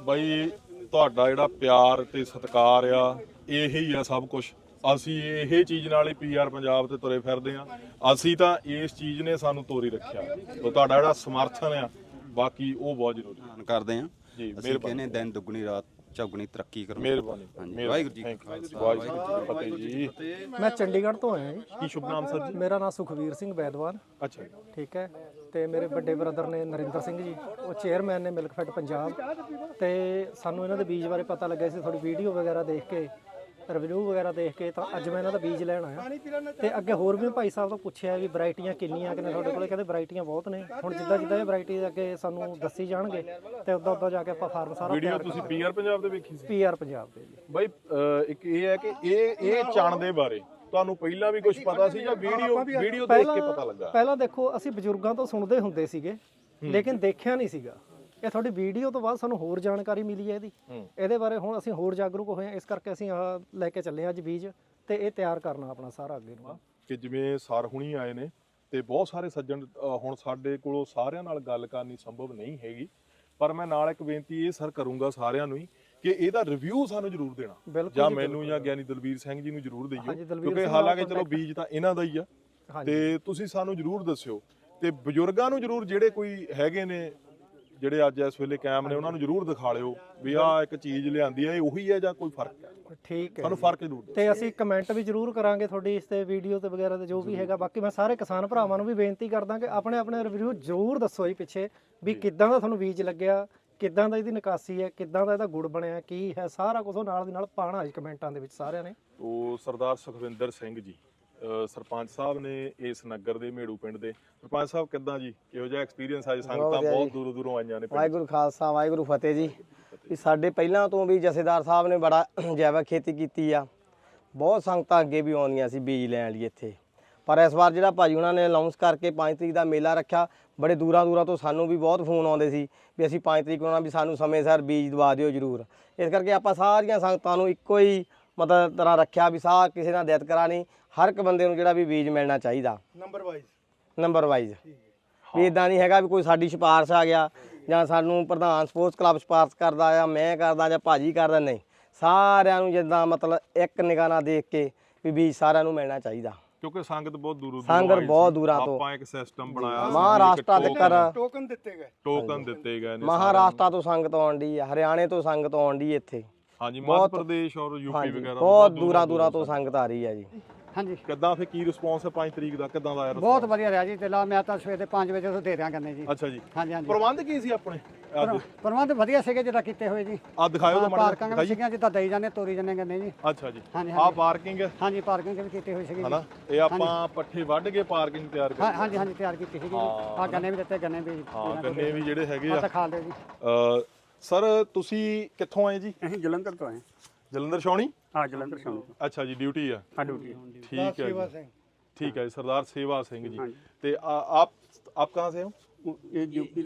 ਬਾਈ ਤੁਹਾਡਾ ਜਿਹੜਾ ਪਿਆਰ ਤੇ ਸਤਿਕਾਰ ਆ ਇਹੀ ਆ ਸਭ ਕੁਝ ਅਸੀਂ ਇਹ ਚੀਜ਼ ਨਾਲ ਹੀ ਪੀਆਰ ਪੰਜਾਬ ਤੇ ਤੁਰੇ ਫਿਰਦੇ ਆ ਅਸੀਂ ਤਾਂ ਇਸ ਚੀਜ਼ ਨੇ ਸਾਨੂੰ ਤੋਰੀ ਰੱਖਿਆ। ਤੇ ਤੁਹਾਡਾ ਜਿਹੜਾ ਸਮਰਥਨ ਆ ਬਾਕੀ ਉਹ ਬਹੁਤ ਜ਼ਰੂਰੀ ਕਰਦੇ ਹਾਂ। ਜੀ, ਅਸੀਂ ਕਹਿੰਦੇ ਦਿਨ ਦੁੱਗਣੀ ਰਾਤ ਚੌਗਣੀ ਤਰੱਕੀ ਕਰੋ। ਮਿਹਰਬਾਨੀ। ਹਾਂਜੀ ਵਾਹਿਗੁਰੂ ਜੀ ਕਾ ਖਾਲਸਾ। ਵਾਹਿਗੁਰੂ ਜੀ ਕੀ ਫਤਿਹ ਜੀ। ਮੈਂ ਚੰਡੀਗੜ੍ਹ ਤੋਂ ਆਇਆ ਜੀ। ਕੀ ਸ਼ੁਭ ਨਾਮ ਸਰ ਜੀ? ਮੇਰਾ ਨਾਮ ਸੁਖਵੀਰ ਸਿੰਘ ਬੈਦਵਾਨ। ਅੱਛਾ ਠੀਕ ਹੈ। ਤੇ ਮੇਰੇ ਵੱਡੇ ਬ੍ਰਦਰ ਨੇ ਨਰਿੰਦਰ ਸਿੰਘ ਜੀ। ਉਹ ਚੇਅਰਮੈਨ ਨੇ ਮਿਲਕਫੈਡ ਪੰਜਾਬ। ਤੇ ਸਾਨੂੰ ਇਹਨਾਂ ਦੇ ਬੀਜ ਬਾਰੇ ਪਤਾ ਲੱਗਿਆ ਸੀ। ਥੋੜੀ ਵੀਡੀਓ ਵਗੈਰਾ ਦੇਖ ਕੇ ਰਿਵਿਊ ਵਗੈਰਾ ਦੇਖ ਕੇ ਤਾਂ ਅੱਜ ਮੈਂ ਇਹਨਾਂ ਦਾ ਬੀਜ ਲੈਣ ਆਇਆ। ਤੇ ਅੱਗੇ ਹੋਰ ਵੀ ਭਾਈ ਸਾਹਿਬ ਤੋਂ ਪੁੱਛਿਆ ਵੀ ਵੈਰਾਈਟੀਆਂ ਕਿੰਨੀਆਂ ਕਿ ਨੇ ਤੁਹਾਡੇ ਕੋਲੇ? ਕਹਿੰਦੇ ਵੈਰਾਈਟੀਆਂ ਬਹੁਤ ਨੇ। ਹੁਣ ਜਿੱਦਾਂ ਜਿੱਦਾਂ ਇਹ ਵੈਰਾਈਟੀ ਅੱਗੇ ਸਾਨੂੰ ਦੱਸੀ ਜਾਣਗੇ ਤੇ ਉਦਾਂ ਉਦਾਂ ਜਾ ਕੇ ਆਪਾਂ ਫਾਰਮ ਸਾਰਾ ਵੀਡੀਓ ਤੁਸੀਂ ਪੀਆਰ ਪੰਜਾਬ ਦੇ ਵੇਖੀ ਸੀ? ਪੀਆਰ ਪੰਜਾਬ ਦੇ ਜੀ। ਬਾਈ ਇੱਕ ਇਹ ਹੈ ਕਿ ਇਹ ਇਹ ਚਣ ਦੇ ਬਾਰੇ ਤੁਹਾਨੂੰ ਪਹਿਲਾਂ ਵੀ ਕੁਝ ਪਤਾ ਸੀ ਜਾਂ ਵੀਡੀਓ ਵੀਡੀਓ ਦੇਖ ਕੇ ਪਤਾ ਲੱਗਾ? ਪਹਿਲਾਂ ਦੇਖੋ ਅਸੀਂ ਬਜ਼ੁਰਗਾਂ ਤੋਂ ਸੁਣਦੇ ਹੁੰਦੇ ਸੀਗੇ ਲੇਕਿਨ ਦੇਖਿਆ ਨਹੀਂ ਸੀਗਾ। ਇਹ ਤੁਹਾਡੀ ਵੀਡੀਓ ਤੋਂ ਬਾਅਦ ਸਾਨੂੰ ਹੋਰ ਜਾਣਕਾਰੀ ਮਿਲੀ ਹੈ ਇਹਦੀ। ਇਹਦੇ ਬਾਰੇ ਹੁਣ ਅਸੀਂ ਹੋਰ ਜਾਗਰੂਕ ਹੋਏ ਹਾਂ। ਇਸ ਕਰਕੇ ਅਸੀਂ ਆ ਲੈ ਕੇ ਚੱਲੇ ਹਾਂ ਅੱਜ ਬੀਜ ਤੇ ਇਹ ਤਿਆਰ ਕਰਨਾ ਆਪਣਾ ਸਾਰਾ ਅੱਗੇ ਨੂੰ। ਕਿ ਜਿਵੇਂ ਸਰ ਹੁਣੀ ਆਏ ਨੇ ਤੇ ਬਹੁਤ ਸਾਰੇ ਸੱਜਣ ਹੁਣ ਸਾਡੇ ਕੋਲੋਂ ਸਾਰਿਆਂ ਨਾਲ ਗੱਲ ਕਰਨੀ ਸੰਭਵ ਨਹੀਂ ਹੈਗੀ। ਪਰ ਮੈਂ ਨਾਲ ਇੱਕ ਬੇਨਤੀ ਇਹ ਸਰ ਕਰੂੰਗਾ ਸਾਰਿਆਂ ਨੂੰ ਹੀ ਕਿ ਇਹਦਾ ਰਿਵਿਊ ਸਾਨੂੰ ਜ਼ਰੂਰ ਦੇਣਾ। ਜਾਂ ਮੈਨੂੰ ਜਾਂ ਗਿਆਨੀ ਦਲਵੀਰ ਸਿੰਘ ਜੀ ਨੂੰ ਜ਼ਰੂਰ ਦਈਓ। ਕਿਉਂਕਿ ਹਾਲਾਂਕਿ ਚਲੋ ਬੀਜ ਤਾਂ ਇਹਨਾਂ ਦਾ ਹੀ ਆ। ਤੇ ਤੁਸੀਂ ਸਾਨੂੰ ਜ਼ਰੂਰ ਦੱਸਿਓ। ਤੇ ਬਜ਼ੁਰਗਾਂ ਨੂੰ ਜ਼ਰੂਰ ਜਿਹੜੇ ਕੋਈ ਹੈਗੇ ਨੇ ਜਿਹੜੇ ਅੱਜ ਇਸ ਵੇਲੇ ਕਾਇਮ ਨੇ ਉਹਨਾਂ ਨੂੰ ਜ਼ਰੂਰ ਦਿਖਾ ਲਿਓ ਵੀ ਆਹ ਇੱਕ ਚੀਜ਼ ਲਿਆਂਦੀ ਹੈ ਇਹ ਉਹੀ ਹੈ ਜਾਂ ਕੋਈ ਫ਼ਰਕ ਹੈ? ਠੀਕ ਹੈ ਸਾਨੂੰ ਫ਼ਰਕ ਜ਼ਰੂਰ ਦਿਓ। ਤੇ ਅਸੀਂ ਕਮੈਂਟ ਵੀ ਜ਼ਰੂਰ ਕਰਾਂਗੇ ਤੁਹਾਡੀ ਇਸ ਤੇ ਵੀਡੀਓ ਤੇ ਵਗੈਰਾ ਤੇ ਜੋ ਵੀ ਹੈਗਾ ਬਾਕੀ ਮੈਂ ਸਾਰੇ ਕਿਸਾਨ ਭਰਾਵਾਂ ਨੂੰ ਵੀ ਬੇਨਤੀ ਕਰਦਾ ਕਿ ਆਪਣੇ ਆਪਣੇ ਰਿਵਿਊ ਜ਼ਰੂਰ ਦੱਸੋ ਜੀ ਪਿੱਛੇ ਵੀ ਕਿੱਦਾਂ ਦਾ ਤੁਹਾਨੂੰ ਬੀਜ ਲੱਗਿਆ ਕਿੱਦਾਂ ਦਾ ਇਹਦੀ ਨਿਕਾਸੀ ਹੈ ਕਿੱਦਾਂ ਦਾ ਇਹਦਾ ਗੁੜ ਬਣਿਆ ਕੀ ਹੈ ਸਾਰਾ ਕੁਝ ਨਾਲ ਦੀ ਨਾਲ ਪਾਣਾ ਜੀ ਕਮੈਂਟਾਂ ਦੇ ਵਿੱਚ ਸਾਰਿਆਂ ਨੇ। ਉਹ ਸਰਦਾਰ ਸੁਖਵਿੰਦਰ ਸਿੰਘ ਜੀ। ਸਰਪੰਚ ਸਾਹਿਬ ਨੇ ਇਸ ਨਗਰ ਦੇ ਮੇੜੂ ਪਿੰਡ ਦੇ। ਸਰਪੰਚ ਸਾਹਿਬ ਕਿੱਦਾਂ ਜੀ? ਕਿਹੋ ਜਿਹਾ ਐਕਸਪੀਰੀਅੰਸ ਅੱਜ ਸੰਗਤਾਂ ਬਹੁਤ ਦੂਰੋਂ ਦੂਰੋਂ ਆਈਆਂ ਨੇ ਪਿੰਡ। ਵਾਹਿਗੁਰੂ ਖਾਲਸਾ ਵਾਹਿਗੁਰੂ ਫਤਿਹ ਜੀ। ਵੀ ਸਾਡੇ ਪਹਿਲਾਂ ਤੋਂ ਵੀ ਜਥੇਦਾਰ ਸਾਹਿਬ ਨੇ ਬੜਾ ਜੈਵਿਕ ਖੇਤੀ ਕੀਤੀ ਆ। ਬਹੁਤ ਸੰਗਤਾਂ ਅੱਗੇ ਵੀ ਆਉਂਦੀਆਂ ਸੀ ਬੀਜ ਲੈਣ ਲਈ ਇੱਥੇ। ਪਰ ਇਸ ਵਾਰ ਜਿਹੜਾ ਭਾਜੀ ਉਹਨਾਂ ਨੇ ਅਨਾਉਂਸ ਕਰਕੇ 5 ਤਰੀਕ ਦਾ ਮੇਲਾ ਰੱਖਿਆ ਬੜੇ ਦੂਰਾਂ ਦੂਰਾਂ ਤੋਂ ਸਾਨੂੰ ਵੀ ਬਹੁਤ ਫੋਨ ਆਉਂਦੇ ਸੀ ਵੀ ਅਸੀਂ 5 ਤਰੀਕ ਨੂੰ ਆਉਣਾ ਵੀ ਸਾਨੂੰ ਸਮੇਂ ਸਿਰ ਬੀਜ ਦਵਾ ਦਿਓ ਜਰੂਰ। ਇਸ ਕਰਕੇ ਆਪਾਂ ਸਾਰੀਆਂ ਸੰਗਤਾਂ ਨੂੰ ਇੱਕੋ ਹੀ ਮਤਲਬ ਤਰ੍ਹਾਂ ਰੱਖਿਆ ਵੀ ਸਾਹ ਕਿਸੇ ਨਾਲ ਦਿੱਤ ਕਰਾ ਨਹੀਂ ਹਰ ਇੱਕ ਬੰਦੇ ਨੂੰ ਜਿਹੜਾ ਵੀ ਬੀਜ ਮਿਲਣਾ ਚਾਹੀਦਾ। ਨੰਬਰ ਵਾਈਜ਼ ਨੰਬਰ ਵਾਈਜ਼ ਵੀ ਇਦਾਂ ਨਹੀਂ ਹੈਗਾ ਵੀ ਕੋਈ ਸਾਡੀ ਸਿਫਾਰਿਸ਼ ਆ ਗਿਆ ਜਾਂ ਸਾਨੂੰ ਪ੍ਰਧਾਨ ਸਪੋਰਟਸ ਕਲੱਬ ਸਿਫਾਰਿਸ਼ ਕਰਦਾ ਜਾਂ ਮੈਂ ਕਰਦਾ ਜਾਂ ਭਾਜੀ ਕਰਦਾ ਨਹੀਂ। ਸਾਰਿਆਂ ਨੂੰ ਜਿੱਦਾਂ ਮਤਲਬ ਇੱਕ ਨਿਗਾਹ ਨਾਲ ਦੇਖ ਕੇ ਵੀ ਬੀਜ ਸਾਰਿਆਂ ਨੂੰ ਮਿਲਣਾ ਚਾਹੀਦਾ। ਕਿਉਂਕਿ ਸੰਗਤ ਬਹੁਤ ਦੂਰੋਂ ਦੂਰੋਂ ਸੰਗਤ ਆਈ ਸੀ। ਬਹੁਤ ਦੂਰਾਂ ਤੋਂ। ਆਪਾਂ ਇੱਕ ਸਿਸਟਮ ਬਣਾਇਆ ਮਹਾਰਾਸ਼ਟਰ ਦੇ ਕਰ ਟੋਕਨ ਦਿੱਤੇ ਗਏ। ਟੋਕਨ ਦਿੱਤੇ ਗਏ ਨੇ ਮਹਾਰਾਸ਼ਟਰ ਤੋਂ ਸੰਗਤ ਆਉਂਦੀ ਆ ਹਰਿਆਣੇ ਤੋਂ ਸੰਗਤ ਆਉਂਦੀ ਇੱਥੇ। ਹਾਂਜੀ ਮੱਧ ਬਹੁਤ- ਪ੍ਰਦੇਸ਼ ਔਰ ਯੂਪੀ ਹਾਂਜੀ ਵਗੈਰਾ ਬਹੁਤ ਦੂਰਾਂ ਦੂਰਾਂ ਤੋਂ ਸੰਗਤ ਆ ਰਹੀ ਆ ਜੀ। ਹਾਂਜੀ। ਕਿੱਦਾਂ ਫੇ ਕੀ ਰਿਸਪੌਂਸ ਹੈ 5 ਤਰੀਕ ਦਾ? ਕਿੱਦਾਂ ਦਾ ਆਇਆ ਬਹੁਤ ਵਧੀਆ ਰਿਹਾ ਜੀ ਤੇ ਲਾ ਮੈਂ ਤਾਂ ਸਵੇਰ ਦੇ 5 ਵਜੇ ਤੋਂ ਦੇ ਦਿਆਂ ਕਰਨੇ ਜੀ। ਅੱਛਾ ਜੀ। ਹਾਂਜੀ ਹਾਂਜੀ। ਪ੍ਰਬੰਧ ਕੀ ਸੀ ਆਪਣੇ? ਅੱਜ? ਪ੍ਰਬੰਧ ਵਧੀਆ ਸੀਗੇ ਜਿੱਦਾਂ ਕੀਤੇ ਹੋਏ ਜੀ। ਆ ਦਿਖਾਇਓ ਤਾਂ ਮਾੜਾ ਪਾਰਕਾਂ ਜਿਹਾ, ਵੀ ਸੀਗੀਆਂ ਜਿੱਦਾਂ ਦੇਈ ਜਾਂਦੇ ਤੋਰੀ ਜਾਂਦੇ ਕਰਨੇ ਜੀ। ਅੱਛਾ ਜੀ। ਹਾਂਜੀ, ਆ ਹਾਂਜੀ। ਪਾਰਕਿੰਗ? ਹੈ ਹਾਂਜੀ ਪਾਰਕਿੰਗ ਵੀ ਕੀਤੇ ਹੋਏ ਸੀਗੇ ਜੀ। ਹਨਾ? ਇਹ ਆਪਾਂ ਪੱਠੇ ਵੱਢ ਕੇ ਪਾਰਕਿੰਗ ਤਿਆਰ ਹਾਂ ਕਰ ਹਾਂਜੀ ਹਾਂਜੀ ਤਿਆਰ ਕੀਤੀ ਸੀਗੀ ਜੀ। ਆ ਗੰਨੇ ਵੀ ਦਿੱਤੇ ਗੰਨੇ ਵੀ ਹਾਂ ਗੰਨੇ ਵੀ ਜਿਹੜੇ ਹੈਗੇ ਆ। ਆ ਤਾਂ ਖਾ ਲਿਓ ਜੀ। ਅ, ਸਰ ਤੁਸੀਂ ਕਿੱਥੋਂ ਆਏ ਜੀ? ਅਸੀਂ ਜਲੰਧਰ ਤੋਂ ਆਏ ਜਲੰਧਰ ਛਾਉਣੀ? ਹਾਂ ਜਲੰਧਰ ਸ਼ਾਮ ਅੱਛਾ ਜੀ ਡਿਊਟੀ ਆ? ਹਾਂ ਡਿਊਟੀ ਠੀਕ ਹੈ ਜੀ। ਠੀਕ ਹੈ ਜੀ ਸਰਦਾਰ ਸੇਵਾ ਸਿੰਘ ਜੀ। ਤੇ ਆ- ਆਪ ਆਪ ਕਹਾਂ ਸੇ ਹੋ? ਇਹ ਯੂਪੀ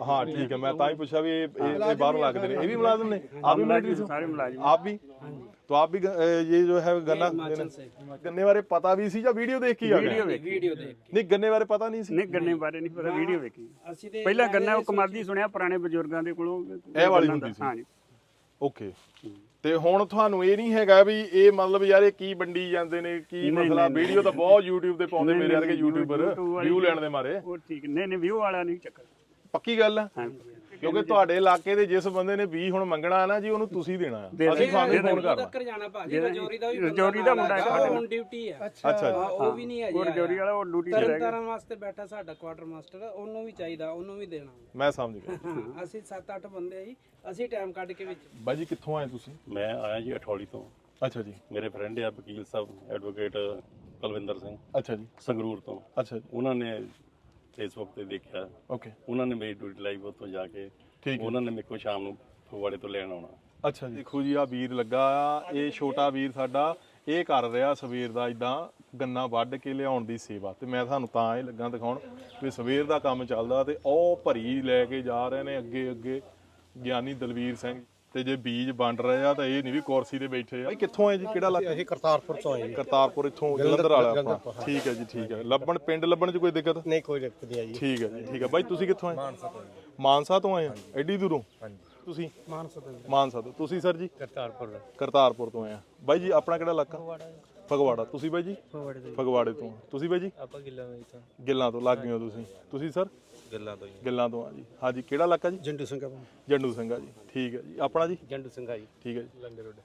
हाँ ठीक है मैं ताई पूछा भी ये ये- ये बाहर लगते ने ये भी मुलाजिम ने आप भी मिलिट्री से हो? ਸਾਰੇ ਮੁਲਾਜ਼ਮ आप भी तो आप भी ग- अ, ये जो है गन्ना गन्ने बारे पता भी सी या वीडियो देख के ही आ गए ਵੀਡੀਓ ਦੇਖ नहीं गन्ने बारे पता नहीं सी ਨਹੀਂ ਗੰਨੇ ਬਾਰੇ ਨਹੀਂ ਪਤਾ ਵੀਡੀਓ ਵੇਖੀ ਪਹਿਲਾਂ ਗੰਨਾ ਉਹ ਕਮਾਦੀ ਸੁਣਿਆ ਪੁਰਾਣੇ ਬਜ਼ੁਰਗਾਂ ਦੇ ਕੋਲੋਂ ਇਹ ਵਾਲੀ ਹੁੰਦੀ ਸੀ। ਹਾਂਜੀ ਓਕੇ ਤੇ ਹੁਣ ਤੁਹਾਨੂੰ ਇਹ ਨਹੀਂ ਹੈਗਾ ਵੀ ਇਹ ਮਤਲਬ ਯਾਰ ਇਹ ਕੀ ਵੰਡੀ ਜਾਂਦੇ ਨੇ ਕੀ ਮਸਲਾ? ਵੀਡੀਓ ਤਾਂ ਬਹੁਤ YouTube ਤੇ ਪਾਉਂਦੇ ਮੇਰੇ ਵਰਗੇ ਯੂਟਿਊਬਰ ਵਿਊ ਲੈਣ ਦੇ ਮਾਰੇ। ਉਹ ਠੀਕ ਨਹੀਂ ਨਹੀਂ ਵਿਊ ਵਾਲਾ ਨਹੀਂ ਚੱਕਰ। ਪੱਕੀ ਗੱਲ ਹਾਂਜੀ। ਕਿਉਂਕਿ ਤੁਹਾਡੇ ਇਲਾਕੇ ਦੇ ਜਿਸ ਬੰਦੇ ਨੇ 20 ਹੁਣ ਮੰਗਣਾ ਹੈ ਨਾ ਜੀ ਉਹਨੂੰ ਤੁਸੀਂ ਦੇਣਾ ਆ ਅਸੀਂ ਤੁਹਾਨੂੰ ਫੋਨ ਕਰਨਾ। ਜਾਣਾ ਭਾਜੀ ਰਜੌਰੀ ਦਾ ਵੀ ਰਜੌਰੀ ਦਾ ਮੁੰਡਾ ਨਾਲ। ਡਿਊਟੀ ਹੈ। ਅੱਛਾ ਜੀ ਉਹ ਵੀ ਨਹੀਂ ਉਹ ਰਜੌਰੀ ਵਾਲਾ ਉਹ ਡਿਊਟੀ ਤੇ ਰਹਿ ਗਿਆ। ਵਾਸਤੇ ਬੈਠਾ ਸਾਡਾ ਕੁਆਟਰ ਮਾਸਟਰ ਉਹਨੂੰ ਵੀ ਚਾਹੀਦਾ ਉਹਨੂੰ ਵੀ ਦੇਣਾ। ਮੈਂ ਸਮਝ ਗਿਆ। ਹਾਂ ਅਸੀਂ 7-8 ਬੰਦੇ ਜੀ ਅਸੀਂ ਟਾਈਮ ਕੱਢ ਕੇ ਵਿੱਚ। ਬਾਈ ਜੀ ਕਿੱਥੋਂ ਆਏ ਤੁਸੀਂ? ਮੈਂ ਆਇਆ ਜੀ ਅਠੌਲੀ ਤੋਂ। ਅੱਛਾ ਜੀ। ਮੇਰੇ ਫਰੈਂਡ ਆ ਵਕੀਲ ਸਾਹਿਬ ਐਡਵੋਕੇਟ ਕੁਲਵਿੰਦਰ ਸਿੰਘ। ਅੱਛਾ ਜੀ। ਸੰਗਰੂਰ ਤੋਂ। ਅੱਛਾ ਜੀ। ਉਹਨਾਂ ਨੇ ਫੇਸਬੁੱਕ ਤੇ ਦੇਖਿਆ। ਓਕੇ ਉਹਨਾਂ ਨੇ ਮੇਰੀ ਡਿਊਟੀ ਲਾਈਵ ਉੱਥੋਂ ਜਾ ਕੇ। ਠੀਕ ਹੈ। ਉਹਨਾਂ ਨੇ ਮੇਰੇ ਕੋਲ ਸ਼ਾਮ ਨੂੰ ਫਗਵਾੜੇ ਤੋਂ ਲੈਣ ਆਉਣਾ। ਅੱਛਾ ਜੀ। ਦੇਖੋ ਜੀ ਆ ਵੀਰ ਲੱਗਾ ਆ। ਇਹ ਛੋਟਾ ਵੀਰ ਸਾਡਾ ਇਹ ਕਰ ਰਿਹਾ ਸਵੇਰ ਦਾ ਇਦਾਂ ਗੰਨਾ ਵੱਢ ਕੇ ਲਿਆਉਣ ਦੀ ਸੇਵਾ। ਤੇ ਮੈਂ ਤੁਹਾਨੂੰ ਤਾਂ ਇਹ ਲੱਗਾ ਦਿਖਾਉਣ ਵੀ ਸਵੇਰ ਦਾ ਕੰਮ ਚੱਲਦਾ ਤੇ ਉਹ ਭਰੀ ਲੈ ਕੇ ਜਾ ਰਹੇ ਨੇ ਅੱਗੇ ਅੱਗੇ ਗਿਆਨੀ ਦਲਵੀਰ ਸਿੰਘ। ਤੇ ਜੇ ਬੀਜ ਵੰਡ ਰਹੇ ਆ ਤਾਂ ਇਹ ਨਹੀਂ ਵੀ ਕੁਰਸੀ ਤੇ ਬੈਠੇ ਆ। ਇਹ ਕਿੱਥੋਂ ਆਏ ਜੀ? ਕਿਹੜਾ ਇਲਾਕਾ? ਅਸੀਂ ਕਰਤਾਰਪੁਰ ਤੋਂ ਆਏ ਕਰਤਾਰਪੁਰ ਇੱਥੋਂ ਜਲੰਧਰ ਵਾਲਾ ਆਪਣਾ ਠੀਕ ਹੈ ਜੀ ਠੀਕ ਹੈ। ਲੱਭਣ ਪਿੰਡ ਲੱਭਣ 'ਚ ਕੋਈ ਦਿੱਕਤ? ਨਹੀਂ ਕੋਈ ਦਿੱਕਤ ਨਹੀਂ ਆ ਜੀ। ਠੀਕ ਹੈ ਜੀ ਠੀਕ ਹੈ। ਬਾਈ ਤੁਸੀਂ ਕਿੱਥੋਂ ਆਏ? ਮਾਨਸਾ ਤੋਂ ਮਾਨਸਾ ਤੋਂ ਆਏ ਆ? ਐਡੀ ਦੂਰੋਂ? ਹਾਂਜੀ। ਤੁਸੀਂ? ਮਾਨਸਾ ਤੋਂ ਮਾਨਸਾ ਤੋਂ। ਤੁਸੀਂ ਸਰ ਜੀ? ਕਰਤਾਰਪੁਰ ਕਰਤਾਰਪੁਰ ਤੋਂ ਆਏ ਆ। ਬਾਈ ਜੀ ਆਪਣਾ ਕਿਹੜਾ ਇਲਾਕਾ? ਫਗਵਾੜਾ ਤੁਸੀਂ ਬਾਈ ਜੀ? ਫਗਵਾੜੇ ਤੋਂ। ਫਗਵਾੜੇ ਤੋਂ। ਤੁਸੀਂ ਬਾਈ ਜੀ? ਆਪਾਂ ਗਿੱਲਾ ਤਾਂ ਗਿੱਲਾਂ ਤੋਂ ਲੱਗ ਗਏ ਹੋ ਤੁਸੀਂ। ਤੁਸੀਂ ਸਰ? ਗਿੱਲਾ ਤੋਂ ਗਿੱਲਾਂ ਤੋਂ ਆ ਜੀ। ਹਾਂਜੀ ਕਿਹੜਾ ਇਲਾਕਾ ਜੀ? ਜੰਡੂ ਸਿੰਘ ਜੰਡੂ ਸਿੰਘਾ ਜੀ। ਠੀਕ ਹੈ ਜੀ। ਆਪਣਾ ਜੀ? ਜੰਡੂ ਸਿੰਘਾ ਜੀ। ਠੀਕ ਹੈ ਜੀ।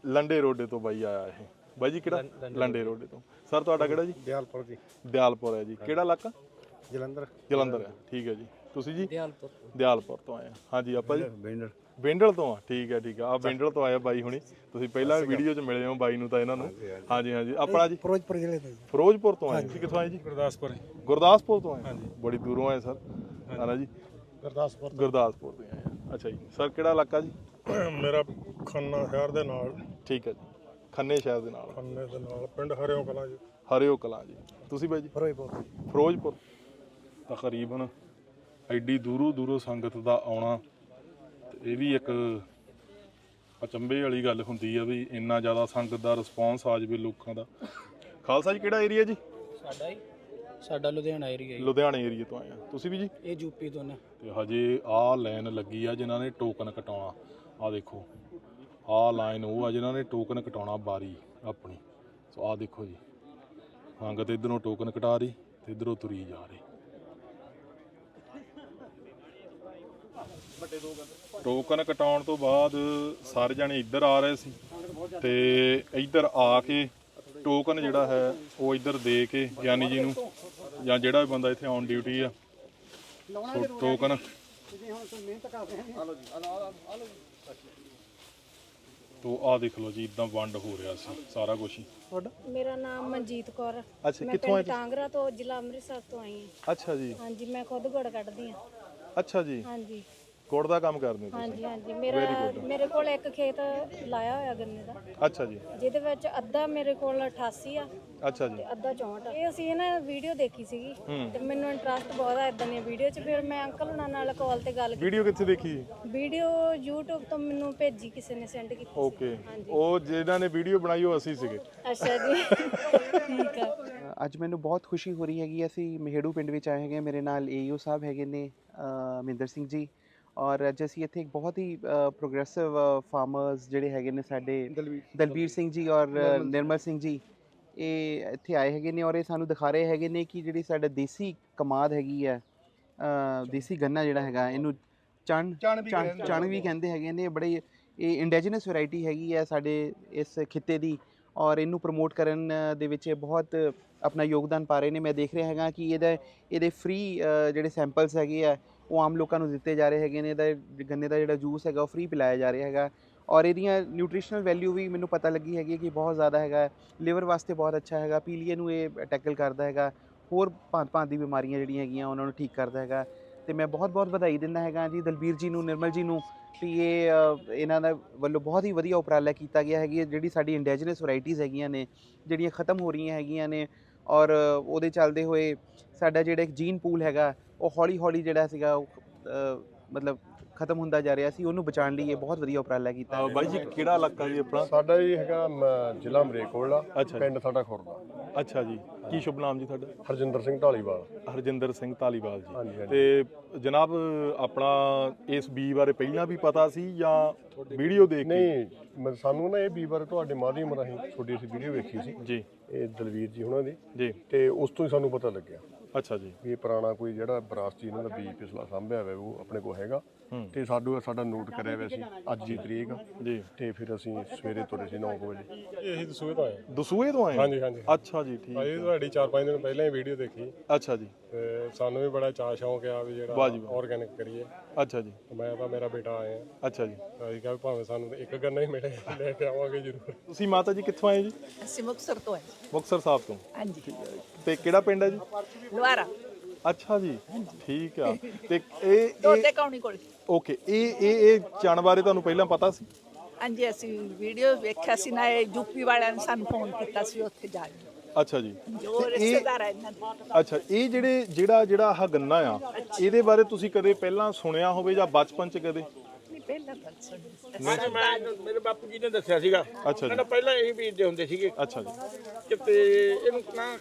ਲੰਡੇ ਰੋਡੇ। ਤੋਂ ਬਾਈ ਆਇਆ ਇਹ। ਬਾਈ ਜੀ ਕਿਹੜਾ? ਲੰਡੇ ਰੋਡੇ। ਤੋਂ। ਸਰ ਤੁਹਾਡਾ ਕਿਹੜਾ ਜੀ? ਦਿਆਲਪੁਰ ਜੀ। ਦਿਆਲਪੁਰ ਹੈ ਜੀ। ਕਿਹੜਾ ਇਲਾਕਾ? ਜਲੰਧਰ। ਜਲੰਧਰ ਹੈ। ਠੀਕ ਹੈ ਜੀ। ਤੁਸੀਂ ਜੀ? ਦਿਆਲਪੁਰ ਦਿਆਲਪੁਰ ਤੋਂ ਆਏ ਆ। ਹਾਂਜੀ ਆਪਾਂ ਜੀ? ਬੇਂਡਲ ਬੇਂਡਲ ਤੋਂ ਆ ਠੀਕ ਹੈ ਠੀਕ ਆ ਆ ਬੇਂਡਲ ਤੋਂ ਆਇਆ ਬਾਈ ਹੁਣੀ। ਤੁਸੀਂ ਪਹਿਲਾਂ ਵੀਡੀਓ 'ਚ ਮਿਲੇ ਹੋ ਬਾਈ ਨੂੰ ਤਾਂ ਇਹਨਾਂ ਨੂੰ। ਹਾਂਜੀ ਹਾਂਜੀ। ਆਪਣਾ ਜੀ? ਫਿਰੋਜ਼ਪੁਰ ਜ਼ਿਲ੍ਹੇ ਤੋਂ ਜੀ। ਫਿਰੋਜ਼ਪੁਰ ਤੋਂ ਆਏ ਤੁਸੀਂ ਕਿੱਥੋਂ ਆਏ ਜੀ? ਗੁਰਦਾਸਪੁਰ ਗੁਰਦਾਸਪੁਰ ਤੋਂ ਆਏ? ਹਾਂਜੀ। ਬੜੀ ਦੂਰੋਂ ਆਏ ਸਰ। ਹਾਂ ਜੀ? ਗੁਰਦਾਸਪੁਰ ਗੁਰਦਾਸਪੁਰ ਤੋਂ ਆਏ ਆ। ਅੱਛਾ ਜੀ। ਸਰ ਕਿਹੜਾ ਇਲਾਕਾ ਜੀ? ਮੇਰਾ ਖੰਨਾ ਸ਼ਹਿਰ ਦੇ ਨਾਲ। ਠੀਕ ਹੈ ਜੀ। ਖੰਨੇ ਸ਼ਹਿਰ ਦੇ ਨਾਲ। ਖੰਨੇ ਦੇ ਨਾਲ। ਪਿੰਡ ਹਰਿਓ ਕਲਾਂ ਜੀ। ਹਰਿਓ ਕਲਾਂ ਜੀ। ਤੁਸੀਂ ਬਾਈ ਜੀ? ਫਿਰੋਜ਼ਪੁਰ ਫਿਰੋਜ਼ਪੁਰ। ਤਕਰੀਬਨ ਐਡੀ ਦੂਰੋਂ ਦੂਰੋਂ ਸੰਗਤ ਦਾ ਆਉਣਾ ਇਹ ਵੀ ਇੱਕ ਅਚੰਭੇ ਵਾਲੀ ਗੱਲ ਹੁੰਦੀ ਆ ਵੀ ਇੰਨਾ ਜ਼ਿਆਦਾ ਸੰਗਤ ਦਾ ਰਿਸਪੌਂਸ ਆ ਜਾਵੇ ਲੋਕਾਂ ਦਾ। ਖਾਲਸਾ ਜੀ ਕਿਹੜਾ ਏਰੀਆ ਜੀ? ਸਾਡਾ ਹੀ? ਸਾਡਾ ਲੁਧਿਆਣਾ ਏਰੀਆ ਹੀ। ਲੁਧਿਆਣੇ ਏਰੀਆ ਤੋਂ ਆਏ ਆ। ਤੁਸੀਂ ਵੀ ਜੀ? ਇਹ ਯੂਪੀ ਤੋਂ ਨੇ। ਤੇ ਹਜੇ ਆਹ ਲਾਈਨ ਲੱਗੀ ਆ ਜਿਨ੍ਹਾਂ ਨੇ ਟੋਕਨ ਕਟਾਉਣਾ। ਆ ਦੇਖੋ। ਆਹ ਲਾਈਨ ਉਹ ਆ ਜਿਨ੍ਹਾਂ ਨੇ ਟੋਕਨ ਕਟਾਉਣਾ ਬਾਰੀ ਆਪਣੀ। ਸੋ ਆਹ ਦੇਖੋ ਜੀ। ਸੰਗਤ ਇਧਰੋਂ ਟੋਕਨ ਕਟਾ ਰਹੀ ਤੇ ਇਧਰੋਂ ਤੁਰੀ ਜਾ ਰਹੀ। ਟੋਕਨ ਕਟਾਉਣ ਤੋਂ ਬਾਅਦ ਸਾਰੇ ਜਾਣੇ ਇੱਧਰ ਆ ਰਹੇ ਸੀ ਤੇ ਇੱਧਰ ਆ ਕੇ ਟੋਕਨ ਜਿਹੜਾ ਹੈ ਉਹ ਇੱਧਰ ਦੇ ਕੇ ਗਿਆਨੀ ਜੀ ਨੂੰ ਜਾਂ ਜਿਹੜਾ ਵੀ ਬੰਦਾ ਇੱਥੇ ਔਨ ਡਿਊਟੀ ਆ ਸੋ ਟੋਕਨ ਤੋ ਆ ਦੇਖ ਲਓ ਜੀ ਇਦਾਂ ਵੰਡ ਹੋ ਰਿਹਾ ਸੀ ਸਾਰਾ ਕੁਝ ਹੀ। ਤੁਹਾਡਾ? ਮੇਰਾ ਨਾਮ ਮਨਜੀਤ ਕੌਰ ਅੱਛਾ ਮੈਂ ਕਿੱਥੋਂ ਆਏ ਪਿੰਡ ਟਾਂਗਰਾ ਤੋਂ ਜ਼ਿਲ੍ਹਾ ਅੰਮ੍ਰਿਤਸਰ ਤੋਂ ਆਈ ਹਾਂ। ਅੱਛਾ ਜੀ। ਹਾਂਜੀ ਮੈਂ ਖੁਦ ਗੁੜ ਕੱਢਦੀ ਹਾਂ। ਅੱਛਾ ਜੀ। ਹਾਂਜੀ। ਗੁੜ ਦਾ ਕੰਮ ਕਰਦੇ ਹੋ ਤੁਸੀਂ? ਹਾਂਜੀ ਹਾਂਜੀ। ਮੇਰਾ ਮੇਰੇ ਕੋਲ ਇੱਕ ਖੇਤ ਲਾਇਆ ਹੋਇਆ ਗੰਨੇ ਦਾ। ਅੱਛਾ ਜੀ। ਜਿਹਦੇ ਵਿੱਚ ਅੱਧਾ ਮੇਰੇ ਕੋਲ 88 ਆ ਅੱਛਾ ਜੀ। ਤੇ ਅੱਧਾ 64 ਆ। ਇਹ ਅਸੀਂ ਨਾ ਵੀਡੀਓ ਦੇਖੀ ਸੀਗੀ ਤੇ ਮੈਨੂੰ ਇੰਟਰਸਟ ਬਹੁਤ ਆ ਇਦਾਂ ਦੀਆਂ ਵੀਡੀਓ 'ਚ। ਫਿਰ ਮੈਂ ਅੰਕਲ ਹੁਣਾਂ ਨਾਲ ਕਾਲ ਤੇ ਗੱਲ ਵੀਡੀਓ ਕਿੱਥੇ ਦੇਖੀ? ਕੀਤੀ ਵੀਡੀਓ YouTube ਤੋਂ ਮੈਨੂੰ ਭੇਜੀ ਕਿਸੇ ਨੇ ਸੈਂਡ ਕੀਤੀ ਸੀ। ਓਕੇ ਉਹ ਜਿਨ੍ਹਾਂ ਨੇ ਵੀਡੀਓ ਬਣਾਈ ਉਹ ਅਸੀਂ ਸੀਗੇ। ਅੱਛਾ ਜੀ। ਠੀਕ ਆ। ਅੱਜ ਮੈਨੂੰ ਬਹੁਤ ਖੁਸ਼ੀ ਹੋ ਰਹੀ ਹੈਗੀ। ਅਸੀਂ ਮਹੇੜੂ ਪਿੰਡ ਵਿੱਚ ਆਏ ਹੈਗੇ ਮੇਰੇ ਨਾਲ ਏਯੂ ਸਾਹਿਬ ਹੈਗੇ ਨੇ ਅ, ਮਹਿੰਦਰ ਸਿੰਘ ਜੀ। ਔਰ ਅੱਜ ਅਸੀਂ ਇੱਥੇ ਇੱਕ ਬਹੁਤ ਹੀ ਪ੍ਰੋਗਰੈਸਿਵ ਫਾਰਮਰਸ ਜਿਹੜੇ ਹੈਗੇ ਨੇ ਸਾਡੇ ਦਲਬੀਰ ਸਿੰਘ ਜੀ। ਔਰ ਨਿਰਮਲ ਸਿੰਘ ਜੀ ਇਹ ਇੱਥੇ ਆਏ ਹੈਗੇ ਨੇ ਔਰ ਇਹ ਸਾਨੂੰ ਦਿਖਾ ਰਹੇ ਹੈਗੇ ਨੇ ਕਿ ਜਿਹੜੀ ਸਾਡਾ ਦੇਸੀ ਕਮਾਦ ਹੈਗੀ ਹੈ ਦੇਸੀ ਗੰਨਾ ਜਿਹੜਾ ਹੈਗਾ ਇਹਨੂੰ ਚਣ ਚਣ ਵੀ ਕਹਿੰਦੇ ਹੈਗੇ ਨੇ ਬੜੇ ਇਹ ਇੰਡੀਜੀਨਸ ਵੈਰਾਈਟੀ ਹੈਗੀ ਹੈ ਸਾਡੇ ਇਸ ਖਿੱਤੇ ਦੀ ਔਰ ਇਹਨੂੰ ਪ੍ਰਮੋਟ ਕਰਨ ਦੇ ਵਿੱਚ ਇਹ ਬਹੁਤ ਆਪਣਾ ਯੋਗਦਾਨ ਪਾ ਰਹੇ ਨੇ। ਮੈਂ ਦੇਖ ਰਿਹਾ ਹੈਗਾ ਕਿ ਇਹਦਾ ਇਹਦੇ ਫ੍ਰੀ ਜਿਹੜੇ ਸੈਂਪਲਸ ਹੈਗੇ ਆ ਉਹ ਆਮ ਲੋਕਾਂ ਨੂੰ ਦਿੱਤੇ ਜਾ ਰਹੇ ਹੈਗੇ ਨੇ, ਇਹਦਾ ਗੰਨੇ ਦਾ ਜਿਹੜਾ ਜੂਸ ਹੈਗਾ ਉਹ ਫ੍ਰੀ ਪਿਲਾਇਆ ਜਾ ਰਿਹਾ ਹੈਗਾ ਔਰ ਇਹਦੀਆਂ ਨਿਊਟ੍ਰੀਸ਼ਨਲ ਵੈਲਿਊ ਵੀ ਮੈਨੂੰ ਪਤਾ ਲੱਗੀ ਹੈਗੀ ਹੈ ਕਿ ਬਹੁਤ ਜ਼ਿਆਦਾ ਹੈਗਾ ਲਿਵਰ ਵਾਸਤੇ ਬਹੁਤ ਅੱਛਾ ਹੈਗਾ, ਪੀਲੀਏ ਨੂੰ ਇਹ ਟੈਕਲ ਕਰਦਾ ਹੈਗਾ, ਹੋਰ ਭਾਂਤ ਭਾਂਤ ਦੀ ਬਿਮਾਰੀਆਂ ਜਿਹੜੀਆਂ ਹੈਗੀਆਂ ਉਹਨਾਂ ਨੂੰ ਠੀਕ ਕਰਦਾ ਹੈਗਾ ਤੇ ਮੈਂ ਬਹੁਤ ਬਹੁਤ ਵਧਾਈ ਦਿੰਦਾ ਹੈਗਾ ਜੀ, ਦਲਬੀਰ ਜੀ ਨੂੰ, ਨਿਰਮਲ ਜੀ ਨੂੰ ਵੀ ਇਹ ਇਹਨਾਂ ਦਾ ਵੱਲੋਂ ਬਹੁਤ ਹੀ ਵਧੀਆ ਉਪਰਾਲਾ ਕੀਤਾ ਗਿਆ ਹੈਗੀ ਹੈ, ਜਿਹੜੀ ਸਾਡੀ ਇੰਡੀਜੀਨਸ ਵੈਰਾਈਟੀਆਂ ਹੈਗੀਆਂ ਨੇ, ਜਿਹੜੀਆਂ ਖਤਮ ਹੋ ਰਹੀਆਂ ਹੈਗੀਆਂ ਨੇ ਔਰ ਉਹਦੇ ਚੱਲਦੇ ਹੋਏ ਸਾਡਾ ਜਿਹੜਾ ਇੱਕ ਜੀਨ ਪੂਲ ਹੈਗਾ ਉਹ ਹੌਲੀ ਹੌਲੀ ਜਿਹੜਾ ਸੀਗਾ ਉਹ, ਮਤਲਬ ਖਤਮ ਹੁੰਦਾ ਜਾ ਰਿਹਾ ਸੀ ਉਹਨੂੰ ਬਚਾਉਣ ਲਈ ਇਹ ਬਹੁਤ ਵਧੀਆ ਉਪਰਾਲਾ ਕੀਤਾ ਬਾਈ ਜੀ ਕਿਹੜਾ ਇਲਾਕਾ ਜੀ ਆਪਣਾ? ਸਾਡਾ ਜੀ ਹੈਗਾ ਮ, ਜ਼ਿਲ੍ਹਾ ਮਰੇਕੋਲਾ ਅੱਛਾ। ਪਿੰਡ ਸਾਡਾ ਖੁਰਦਾ। ਅੱਛਾ ਜੀ। ਕੀ ਸ਼ੁਭ ਨਾਮ ਜੀ ਤੁਹਾਡਾ? ਹਰਜਿੰਦਰ ਸਿੰਘ ਢਾਲੀਵਾਲ। ਹਰਜਿੰਦਰ ਸਿੰਘ ਧਾਲੀਵਾਲ ਹਾਂਜੀ, ਜੀ। ਹਾਂਜੀ। ਤੇ ਜਨਾਬ ਆਪਣਾ ਇਸ ਬੀ ਬਾਰੇ ਪਹਿਲਾਂ ਵੀ ਪਤਾ ਸੀ ਜਾਂ ਵੀਡੀਓ ਦੇਖ ਕੇ? ਨਹੀਂ ਮ- ਸਾਨੂੰ ਨਾ ਇਹ ਵੀਰ ਤੁਹਾਡੇ ਮਾਧਿਅਮ ਰਾਹੀਂ ਤੁਹਾਡੀ ਅਸੀਂ ਵੀਡੀਓ ਵੇਖੀ ਸੀ। ਜੀ। ਇਹ ਦਲਵੀਰ ਜੀ ਉਹਨਾਂ ਦੀ। ਜੀ। ਤੇ ਉਸ ਤੋਂ ਹੀ ਸਾਨੂੰ ਪਤਾ ਲੱਗਿਆ। ਅੱਛਾ ਜੀ। ਵੀ ਇਹ ਪੁਰਾਣਾ ਕੋਈ ਜਿਹੜਾ ਵਿਰਾਸਤੀ ਇਹਨਾਂ ਦਾ ਬੀਜ ਪਿਛਲਾ ਸਾਂਭਿਆ ਹੋਇਆ, ਉਹ ਆਪਣੇ ਕੋਲ ਹੈਗਾ। ਤੇ ਸਾਡੂ ਸਾਡਾ ਨੋਟ ਕਰਿਆ ਹੋਇਆ ਸੀ ਅੱਜ ਦੀ ਤਰੀਕ। ਜੀ। ਤੇ ਫਿਰ ਅਸੀਂ ਸਵੇਰੇ ਤੁਰੇ ਸੀ 9 ਵਜੇ। ਇਹ ਦਸੂਏ ਤੋਂ ਆਏ ਦਸੂਏ ਤੋਂ ਆਏ? ਹਾਂਜੀ, ਹਾਂਜੀ। ਅੱਛਾ ਜੀ ਠੀਕ ਭਾਈ ਹੈ। ਤੁਹਾਡੀ 4-5 ਦਿਨ ਪਹਿਲਾਂ ਹੀ ਵੀਡੀਓ ਦੇਖੀ। ਅੱਛਾ ਜੀ। ਤੇ ਸਾਨੂੰ ਵੀ ਬੜਾ ਚਾਅ ਸ਼ੌਂਕ ਆ ਵੀ ਜਿਹੜਾ। ਆਰਗੈਨਿਕ ਕਰੀਏ। ਅੱਛਾ ਜੀ। ਮੈਂ ਤਾਂ ਮੇਰਾ ਬੇਟਾ ਆਏ ਆ ਅੱਛਾ ਜੀ। ਅਸੀਂ ਕਿਹਾ ਭਾਵੇਂ ਸਾਨੂੰ ਇੱਕ ਗੰਨਾ ਹੀ ਮਿਲੇ ਲੈ ਕੇ ਆਵਾਂਗੇ ਜ਼ਰੂਰ। ਤੁਸੀਂ ਮਾਤਾ ਜੀ ਕਿੱਥੋਂ ਆਏ ਜੀ? ਅਸੀਂ ਮੁਕਤਸਰ ਤੋਂ ਆਏ। ਮੁਕਤਸਰ ਸਾਹਿਬ ਤੋਂ। ਹਾਂਜੀ। ਤੇ ਕਿਹੜਾ ਪਿੰਡ ਹੈ ਜੀ? ਲੁਹਾਰਾ। ਅੱਛਾ ਜੀ। ਠੀਕ ਆ। ਤੇ ਇਹ ਇਹ ਦੋਤੇ ਕੌਣੀ ਕੋਲ। ਓਕੇ ਇਹ ਇਹ ਇਹ ਚਣ ਬਾਰੇ ਤੁਹਾਨੂੰ ਪਹਿਲਾਂ ਪਤਾ ਸੀ? ਹਾਂਜੀ ਅਸੀਂ ਵੀਡੀਓ ਵੇਖਿਆ ਸੀ ਨਾ ਇਹ ਯੂਪੀ ਵਾਲਿਆਂ ਨੇ ਸਾਨੂੰ ਫੋਨ ਕੀਤਾ ਸੀ ਉੱਥੇ ਜਾ ਕੇ। ਅੱਛਾ ਜੀ। ਜੋ ਤੇ ਇਹ- ਰਿਸ਼ਤੇਦਾਰ ਹੈ ਇਹਨਾਂ ਦੇ। ਅੱਛਾ ਇਹ ਜਿਹੜੇ ਜਿਹੜਾ ਜਿਹੜਾ ਆਹ ਗੰਨਾ ਆ ਇਹਦੇ ਬਾਰੇ ਤੁਸੀਂ ਕਦੇ ਪਹਿਲਾਂ ਸੁਣਿਆ ਹੋਵੇ ਜਾਂ ਬਚਪਨ ਚ ਕਦੇ? ਨਹੀਂ ਪਹਿਲਾਂ ਗੱਲ ਸੁਣੀ ਮੈਂ ਮੇਰੇ ਬਾਪੂ ਜੀ ਨੇ ਦੱਸਿਆ ਸੀਗਾ। ਅੱਛਾ ਜੀ। ਕਹਿੰਦਾ ਪਹਿਲਾਂ ਇਹੀ ਬੀਜਦੇ ਹੁੰਦੇ ਸੀਗੇ। ਅੱਛਾ ਜੀ। ਕਿਤੇ ਇਹਨੂੰ ਨਾ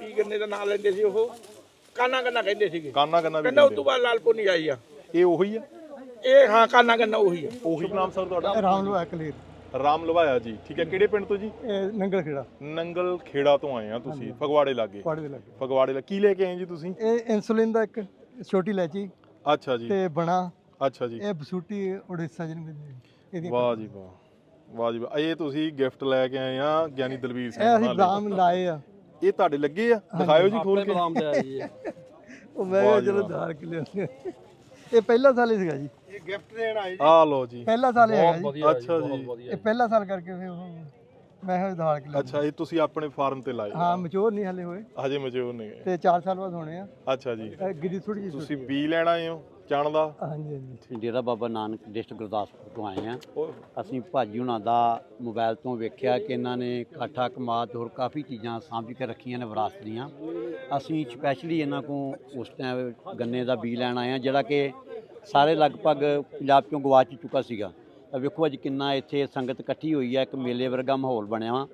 ਕੀ ਗੰਨੇ ਦਾ ਨਾਂ ਲੈਂਦੇ ਸੀ ਉਹ? ਕਾਨਾ ਗੰਨਾ ਕਹਿੰਦੇ ਸੀਗੇ। ਕਾਨਾ ਗੰਨਾ ਵੀ ਕਹਿੰਦਾ ਉਸ ਤੋਂ ਬਾਅਦ ਲਾਲਪੁਰ ਨਹੀਂ ਆਈ ਆ। ਇਹ ਉਹੀ ਆ? ਇਹ ਹਾਂ ਕਾਨਾ ਗੰਨਾ ਉਹੀ ਆ। ਉਹੀ ਨਾਮ ਸਰ ਤੁਹਾਡਾ? ਰਾਮ ਲਵਾ ਕਲੀਰ। ਰਾਮ ਲਵਾਇਆ ਜੀ। ਠੀਕ ਹੈ ਕਿਹੜੇ ਪਿੰਡ ਤੋਂ ਜੀ? ਨੰਗਲ ਖੇੜਾ। ਨੰਗਲ ਖੇੜਾ ਤੋਂ ਆਏ ਆ ਤੁਸੀਂ ਫਗਵਾੜੇ ਲਾਗੇ। ਪਾੜੇ ਦੇ ਲੱਗੇ। ਫਗਵਾੜੇ ਲਾ ਕੀ ਲੈ ਕੇ ਆਏ ਜੀ ਤੁਸੀਂ? ਇਹ ਇਨਸੂਲਿਨ ਦਾ ਇੱਕ ਛੋਟੀ ਇਲਾਇਚੀ ਅੱਛਾ ਜੀ। ਤੇ ਬਣਾ। ਅੱਛਾ ਜੀ। ਇਹ ਬਸੂਟੀ ਉੜੀਸਾ ਜਿਹਨੂੰ ਕਹਿੰਦੇ ਆ। ਇਹਦੀ ਵਾਹ ਜੀ ਵਾਹ। ਵਾਹ ਜੀ ਵਾਹ। ਇਹ ਤੁਸੀਂ ਗਿਫਟ ਲੈ ਕੇ ਆਏ ਆ ਗਿਆਨੀ ਦਲਵੀਰ ਸਿੰਘ ਇਹ ਅਸੀਂ ਬਦਾਮ ਲਾਏ ਆ। ਇਹ ਤੁਹਾਡੇ ਲੱਗੇ ਆ? ਦਿਖਾਇਓ ਜੀ ਖੋਲ ਕੇ। ਉਹ ਮੈਂ ਵਾਹ ਕਿਹਾ ਜੀ ਚਲੋ ਵਾਹ। ਧਾਰ ਕੇ ਲਿਆਉਂਦੇ ਆ। ਇਹ ਪਹਿਲਾ ਸਾਲ ਹੀ ਸੀਗਾ ਜੀ। ਇਹ ਗਿਫਟ ਦੇਣ ਆਏ ਆ ਲਓ ਜੀ। ਪਹਿਲਾ ਸਾਲ ਹੀ ਹੈਗਾ ਜੀ। ਅੱਛਾ ਜੀ। ਇਹ ਪਹਿਲਾ ਸਾਲ ਕਰਕੇ ਫਿਰ ਉਹ ਮੈਂ ਕਿਹਾ ਧਾਰ ਕੇ ਲਿਆਉਂਦੇ ਅੱਛਾ ਇਹ ਤੁਸੀਂ ਆਪਣੇ ਫਾਰਮ ਤੇ ਲਾਏ। ਹਾਂ ਮਚੋਰ ਨਹੀਂ ਹਲੇ ਹੋਏ। ਹਜੇ ਮਜੂਰ ਨਹੀਂ ਗਏ ਤੇ 4 ਸਾਲ ਬਾਅਦ ਹੋਣੇ ਆ। ਅੱਛਾ ਜੀ। ਇਹ ਗਿਰੀ ਥੋੜੀ ਜਿਹੀ ਤੁਸੀਂ ਬੀ ਲੈਣ ਆਏ ਹੋ? ਚਣ ਦਾ ਹਾਂਜੀ। ਹਾਂਜੀ ਡੇਰਾ ਬਾਬਾ ਨਾਨਕ ਡਿਸਟ੍ਰਿਕਟ ਗੁਰਦਾਸਪੁਰ ਤੋਂ ਆਏ ਆ ਅਸੀਂ ਭਾਜੀ ਹੁਣਾਂ ਦਾ ਮੋਬਾਈਲ ਤੋਂ ਵੇਖਿਆ ਕਿ ਇਹਨਾਂ ਨੇ ਕਾਠਾ ਕਮਾਦ ਹੋਰ ਕਾਫੀ ਚੀਜ਼ਾਂ ਸਾਂਭ ਕੇ ਰੱਖੀਆਂ ਨੇ ਵਿਰਾਸਤ ਦੀਆਂ। ਅਸੀਂ ਸਪੈਸ਼ਲੀ ਇਹਨਾਂ ਕੋਲ ਉਸ ਟਾਈਮ ਗੰਨੇ ਦਾ ਬੀ ਲੈਣ ਆਏ ਆ ਜਿਹੜਾ ਕਿ ਸਾਰੇ ਲਗਭਗ ਪੰਜਾਬ ਚੋਂ ਗਵਾਚ ਚੁੱਕਾ ਸੀਗਾ। ਤਾਂ ਵੇਖੋ ਅੱਜ ਕਿੰਨਾ ਇੱਥੇ ਸੰਗਤ ਇਕੱਠੀ ਹੋਈ ਹੈ ਇੱਕ ਮੇਲੇ ਵਰਗਾ ਮਾਹੌਲ ਬਣਿਆ ਵਾ।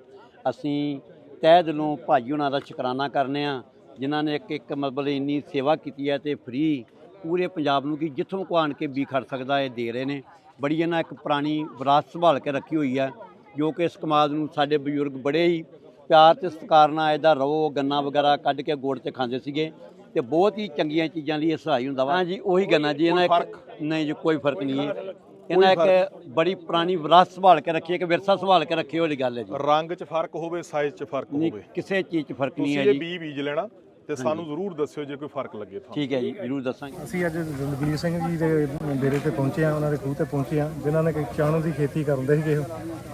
ਅਸੀਂ ਤਹਿ ਦਿਲੋਂ ਭਾਜੀ ਹੁਣਾਂ ਦਾ ਸ਼ੁਕਰਾਨਾ ਕਰਨੇ ਆ ਜਿਨ੍ਹਾਂ ਨੇ ਇੱਕ ਇੱਕ ਮਤਲਬ ਇੰਨੀ ਸੇਵਾ ਕੀਤੀ ਹੈ ਤੇ ਫ੍ਰੀ ਪੂਰੇ ਪੰਜਾਬ ਨੂੰ ਕਿ ਜਿੱਥੋਂ ਕੋ ਆਣ ਕੇ ਵੀ ਖੜ ਸਕਦਾ ਇਹ ਦੇ ਰਹੇ ਨੇ। ਬੜੀ ਇਹਨਾਂ ਇੱਕ ਪੁਰਾਣੀ ਵਿਰਾਸਤ ਸੰਭਾਲ ਕੇ ਰੱਖੀ ਹੋਈ ਹੈ ਜੋ ਕਿ ਇਸ ਕਮਾਦ ਨੂੰ ਸਾਡੇ ਬਜ਼ੁਰਗ ਬੜੇ ਹੀ ਪਿਆਰ ਤੇ ਸਤਿਕਾਰ ਨਾਲ ਇਹਦਾ ਰਵੋ ਗੰਨਾ ਵਗੈਰਾ ਕੱਢ ਕੇ ਗੋੜ ਤੇ ਖਾਂਦੇ ਸੀਗੇ ਤੇ ਬਹੁਤ ਹੀ ਚੰਗੀਆਂ ਚੀਜ਼ਾਂ ਲਈ ਇਹ ਸਹਾਈ ਹੁੰਦਾ ਵਾ। ਹਾਂਜੀ ਉਹੀ ਗੰਨਾ ਜੀ ਇਹਨਾਂ ਇੱਕ ਨਹੀਂ ਜੀ ਕੋਈ ਫ਼ਰਕ ਨਹੀਂ ਹੈ ਇਹਨਾਂ ਇੱਕ ਬੜੀ ਪੁਰਾਣੀ ਵਿਰਾਸਤ ਸੰਭਾਲ ਕੇ ਰੱਖੀ ਹੈ ਕਿ ਵਿਰਸਾ ਸੰਭਾਲ ਕੇ ਰੱਖੀ ਵਾਲੀ ਗੱਲ ਹੈ ਜੀ। ਰੰਗ 'ਚ ਫ਼ਰਕ ਹੋਵੇ ਸਾਈਜ਼ 'ਚ ਫ਼ਰਕ ਹੋਵੇ। ਕਿਸੇ ਚੀਜ਼ 'ਚ ਫ਼ਰਕ ਨਹੀਂ ਤੁਸੀਂ ਹੈ ਇਹ ਜੀ। ਬੀ ਬੀਜ ਲੈਣਾ ਤੇ ਸਾਨੂੰ ਜ਼ਰੂਰ ਦੱਸਿਓ ਜੇ ਕੋਈ ਫ਼ਰਕ ਲੱਗੇ ਤੁਹਾਨੂੰ ਠੀਕ ਹੈ ਜੀ ਜ਼ਰੂਰ ਦੱਸਾਂਗੇ। ਅਸੀਂ ਅੱਜ ਦਲਬੀਰ ਸਿੰਘ ਜੀ ਦੇ ਡੇਰੇ ਤੇ ਪਹੁੰਚੇ ਆ ਉਹਨਾਂ ਦੇ ਖੂਹ ਤੇ ਪਹੁੰਚੇ ਆ ਜਿਨ੍ਹਾਂ ਨੇ ਕਿ ਚਾਣ ਦੀ ਖੇਤੀ ਕਰਦੇ ਸੀਗੇ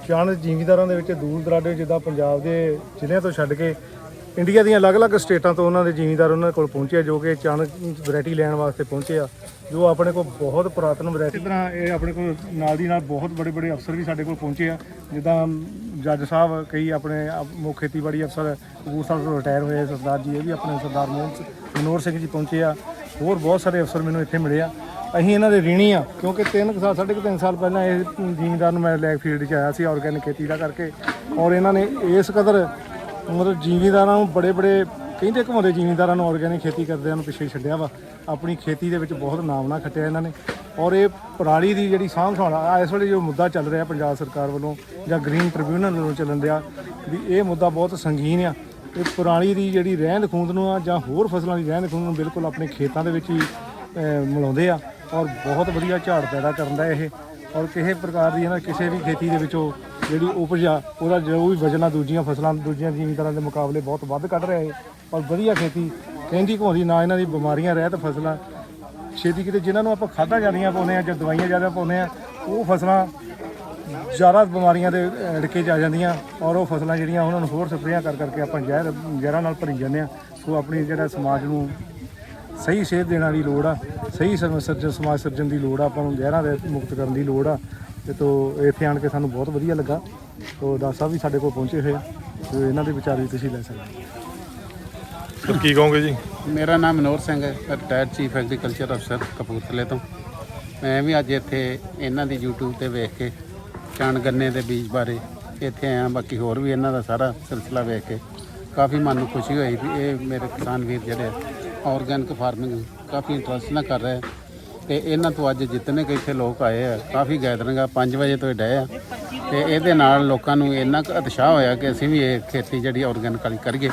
ਚਾਣ ਜ਼ਿਮੀਂਦਾਰਾਂ ਦੇ ਵਿੱਚ ਦੂਰ ਦਰਾਡੇ ਜਿੱਦਾਂ ਪੰਜਾਬ ਦੇ ਜ਼ਿਲ੍ਹਿਆਂ ਤੋਂ ਛੱਡ ਕੇ ਇੰਡੀਆ ਦੀਆਂ ਅਲੱਗ-ਅਲੱਗ ਸਟੇਟਾਂ ਤੋਂ ਉਹਨਾਂ ਦੇ ਜ਼ਿਮੀਂਦਾਰ ਉਹਨਾਂ ਕੋਲ ਪਹੁੰਚੇ ਆ, ਜੋ ਕਿ ਚਾਣ ਵੈਰਾਈਟੀ ਲੈਣ ਵਾਸਤੇ ਪਹੁੰਚੇ ਆ ਜੋ ਆਪਣੇ ਕੋਲ ਬਹੁਤ ਪੁਰਾਤਨ ਵੈਰਾਈਟੀ ਇਸ ਤਰ੍ਹਾਂ ਇਹ ਆਪਣੇ ਕੋਲ ਨਾਲ ਦੀ ਨਾਲ ਬਹੁਤ ਬੜੇ ਬੜੇ ਅਫਸਰ ਵੀ ਸਾਡੇ ਕੋਲ ਪਹੁੰਚੇ ਆ ਜਿੱਦਾਂ ਜੱਜ ਸਾਹਿਬ, ਕਈ ਆਪਣੇ ਮੁੱਖ ਖੇਤੀਬਾੜੀ ਅਫਸਰ ਕਪੂਰ ਸਾਹਿਬ ਤੋਂ ਰਿਟਾਇਰ ਹੋਏ ਸਰਦਾਰ ਜੀ, ਇਹ ਵੀ ਆਪਣੇ ਸਰਦਾਰ ਮੋਹਨ ਮਨੋਹਰ ਸਿੰਘ ਜੀ ਪਹੁੰਚੇ ਆ। ਹੋਰ ਬਹੁਤ ਸਾਰੇ ਅਫਸਰ ਮੈਨੂੰ ਇੱਥੇ ਮਿਲੇ ਆ। ਅਸੀਂ ਇਹਨਾਂ ਦੇ ਰੀਣੀ ਆ, ਕਿਉਂਕਿ 3 ਸਾਲ, ਸਾਢੇ ਕੁ ਤਿੰਨ ਸਾਲ ਪਹਿਲਾਂ ਇਹ ਜ਼ਿਮੀਂਦਾਰ ਨੂੰ ਮੈਂ ਲੈ ਫੀਲਡ 'ਚ ਆਇਆ ਸੀ ਆਰਗੈਨਿਕ ਖੇਤੀ ਦਾ ਕਰਕੇ। ਔਰ ਇਹਨਾਂ ਨੇ ਇਸ ਕਦਰ ਮਤਲਬ ਜ਼ਿਮੀਂਦਾਰਾਂ ਨੂੰ ਬੜੇ ਬੜੇ ਕਹਿੰਦੇ ਘਮਾਉਂਦੇ ਜ਼ਿਮੀਂਦਾਰਾਂ ਨੂੰ ਆਰਗੈਨਿਕ ਖੇਤੀ ਕਰਦਿਆਂ ਨੂੰ ਪਿੱਛੇ ਛੱਡਿਆ ਵਾ। ਆਪਣੀ ਖੇਤੀ ਦੇ ਵਿੱਚ ਬਹੁਤ ਨਾਮ ਨਾਮਨਾ ਖੱਟਿਆ ਇਹਨਾਂ ਨੇ। ਔਰ ਇਹ ਪਰਾਲੀ ਦੀ ਜਿਹੜੀ ਸਾਂਭ ਸੰਭਾਲ ਇਸ ਵੇਲੇ ਜੋ ਮੁੱਦਾ ਚੱਲ ਰਿਹਾ ਪੰਜਾਬ ਸਰਕਾਰ ਵੱਲੋਂ ਜਾਂ ਗ੍ਰੀਨ ਟ੍ਰਿਬਿਊਨਲ ਵੱਲੋਂ ਚੱਲਣ ਰਿਹਾ ਵੀ ਇਹ ਮੁੱਦਾ ਬਹੁਤ ਸੰਗੀਨ ਆ। ਇਹ ਪਰਾਲੀ ਦੀ ਜਿਹੜੀ ਰਹਿੰਦ ਖੂੰਦ ਨੂੰ ਆ ਜਾਂ ਹੋਰ ਫਸਲਾਂ ਦੀ ਰਹਿੰਦ ਖੂੰਦ ਨੂੰ ਬਿਲਕੁਲ ਆਪਣੇ ਖੇਤਾਂ ਦੇ ਵਿੱਚ ਹੀ ਮਿਲਾਉਂਦੇ ਆ ਔਰ ਬਹੁਤ ਵਧੀਆ ਝਾੜ ਪੈਦਾ ਕਰਨ ਦਾ ਇਹ। ਔਰ ਕਿਸੇ ਪ੍ਰਕਾਰ ਦੀ ਇਹਨਾਂ ਕਿਸੇ ਵੀ ਖੇਤੀ ਦੇ ਵਿੱਚੋਂ ਜਿਹੜੀ ਉਪਜ ਆ, ਉਹਦਾ ਜੋ ਵੀ ਵਜਨ ਆ ਦੂਜੀਆਂ ਫਸਲਾਂ, ਦੂਜੀਆਂ ਜ਼ਿਮੀਂਦਾਰਾਂ ਦੇ ਮੁਕਾਬਲੇ ਬਹੁਤ ਵੱਧ ਕੱਢ ਰਿਹਾ ਹੈ ਔਰ ਵਧੀਆ ਖੇਤੀ ਕਹਿੰਦੀ ਘੋਂਦੀ ਨਾ ਇਹਨਾਂ ਦੀ ਬਿਮਾਰੀਆਂ, ਰਹਿਤ ਫਸਲਾਂ। ਛੇਤੀ ਕਿਤੇ ਜਿਨ੍ਹਾਂ ਨੂੰ ਆਪਾਂ ਖਾਦਾਂ ਜ਼ਿਆਦੀਆਂ ਪਾਉਂਦੇ ਆ ਜਾਂ ਦਵਾਈਆਂ ਜ਼ਿਆਦਾ ਪਾਉਂਦੇ ਆ ਉਹ ਫਸਲਾਂ ਜ਼ਿਆਦਾ ਬਿਮਾਰੀਆਂ ਦੇ ਅੜਕੇ 'ਚ ਆ ਜਾਂਦੀਆਂ ਔਰ ਉਹ ਫਸਲਾਂ ਜਿਹੜੀਆਂ ਉਹਨਾਂ ਨੂੰ ਹੋਰ ਸਪਰੇਆਂ ਕਰ ਕਰਕੇ ਆਪਾਂ ਜ਼ਹਿਰ, ਜ਼ਹਿਰਾਂ ਨਾਲ ਭਰੀ ਜਾਂਦੇ ਆ ਸੋ ਆਪਣੀ ਜਿਹੜਾ ਸਮਾਜ ਨੂੰ ਸਹੀ ਸੇਧ ਦੇਣ ਵਾਲੀ ਲੋੜ ਆ, ਸਹੀ ਸਮ- ਸਮਾਜ ਸਿਰਜਣ ਦੀ ਲੋੜ ਆ, ਆਪਾਂ ਨੂੰ ਜ਼ਹਿਰਾਂ ਦੇ ਮੁਕਤ ਕਰਨ ਦੀ ਲੋੜ ਆ। ਤੇ ਤੋ ਇੱਥੇ ਆਣ ਕੇ ਸਾਨੂੰ ਬਹੁਤ ਵਧੀਆ ਲੱਗਾ। ਤੋ ਦਾਸ ਸਾਹਿਬ ਵੀ ਸਾਡੇ ਕੋਲ ਪਹੁੰਚੇ ਹੋਏ ਆ, ਤੇ ਇਹਨਾਂ ਦੇ ਵਿਚਾਰ ਵੀ ਤੁਸੀਂ ਲੈ ਸਕਦੇ ਹੋ। ਸਰ ਕੀ ਕਹੋਗੇ ਜੀ? ਮੇਰਾ ਨਾਮ ਮਨੋਹਰ ਸਿੰਘ ਹੈ ਰਿਟਾਇਰਡ ਚੀਫ ਐਗਰੀਕਲਚਰ ਅਫਸਰ ਕਪੂਰਥਲੇ ਤੋਂ। ਮੈਂ ਵੀ ਅੱਜ ਇੱਥੇ ਇਹਨਾਂ ਦੀ YouTube ਤੇ ਵੇਖ ਕੇ ਚਾਣ ਗੰਨੇ ਦੇ ਬੀਜ ਬਾਰੇ ਇੱਥੇ ਆਇਆ, ਬਾਕੀ ਹੋਰ ਵੀ ਇਹਨਾਂ ਦਾ ਸਾਰਾ ਸਿਲਸਿਲਾ ਵੇਖ ਕੇ ਕਾਫੀ ਮਨ ਨੂੰ ਖੁਸ਼ੀ ਹੋਈ ਵੀ ਇਹ ਮੇਰੇ ਕਿਸਾਨ ਵੀਰ ਜਿਹੜੇ ਆਰਗੈਨਿਕ ਫਾਰਮਿੰਗ ਕਾਫੀ ਇੰਟਰਸਟ ਨਾਲ ਕਰ ਰਹੇ ਤੇ ਇਹਨਾਂ ਤੋਂ ਅੱਜ ਜਿੰਨੇ ਕਿ ਇੱਥੇ ਲੋਕ ਆਏ ਆ, ਕਾਫੀ ਗੈਦਰਿੰਗ ਆ 5 ਵਜੇ ਤੋਂ ਹੀ ਡਏ ਆ। ਤੇ ਇਹਦੇ ਨਾਲ ਲੋਕਾਂ ਨੂੰ ਇੰਨਾ ਕੁ ਉਤਸ਼ਾਹ ਹੋਇਆ ਕਿ ਅਸੀਂ ਵੀ ਇਹ ਖੇਤੀ ਜਿਹੜੀ ਆਰਗੈਨਿਕ ਵਾਲੀ ਕਰੀਏ।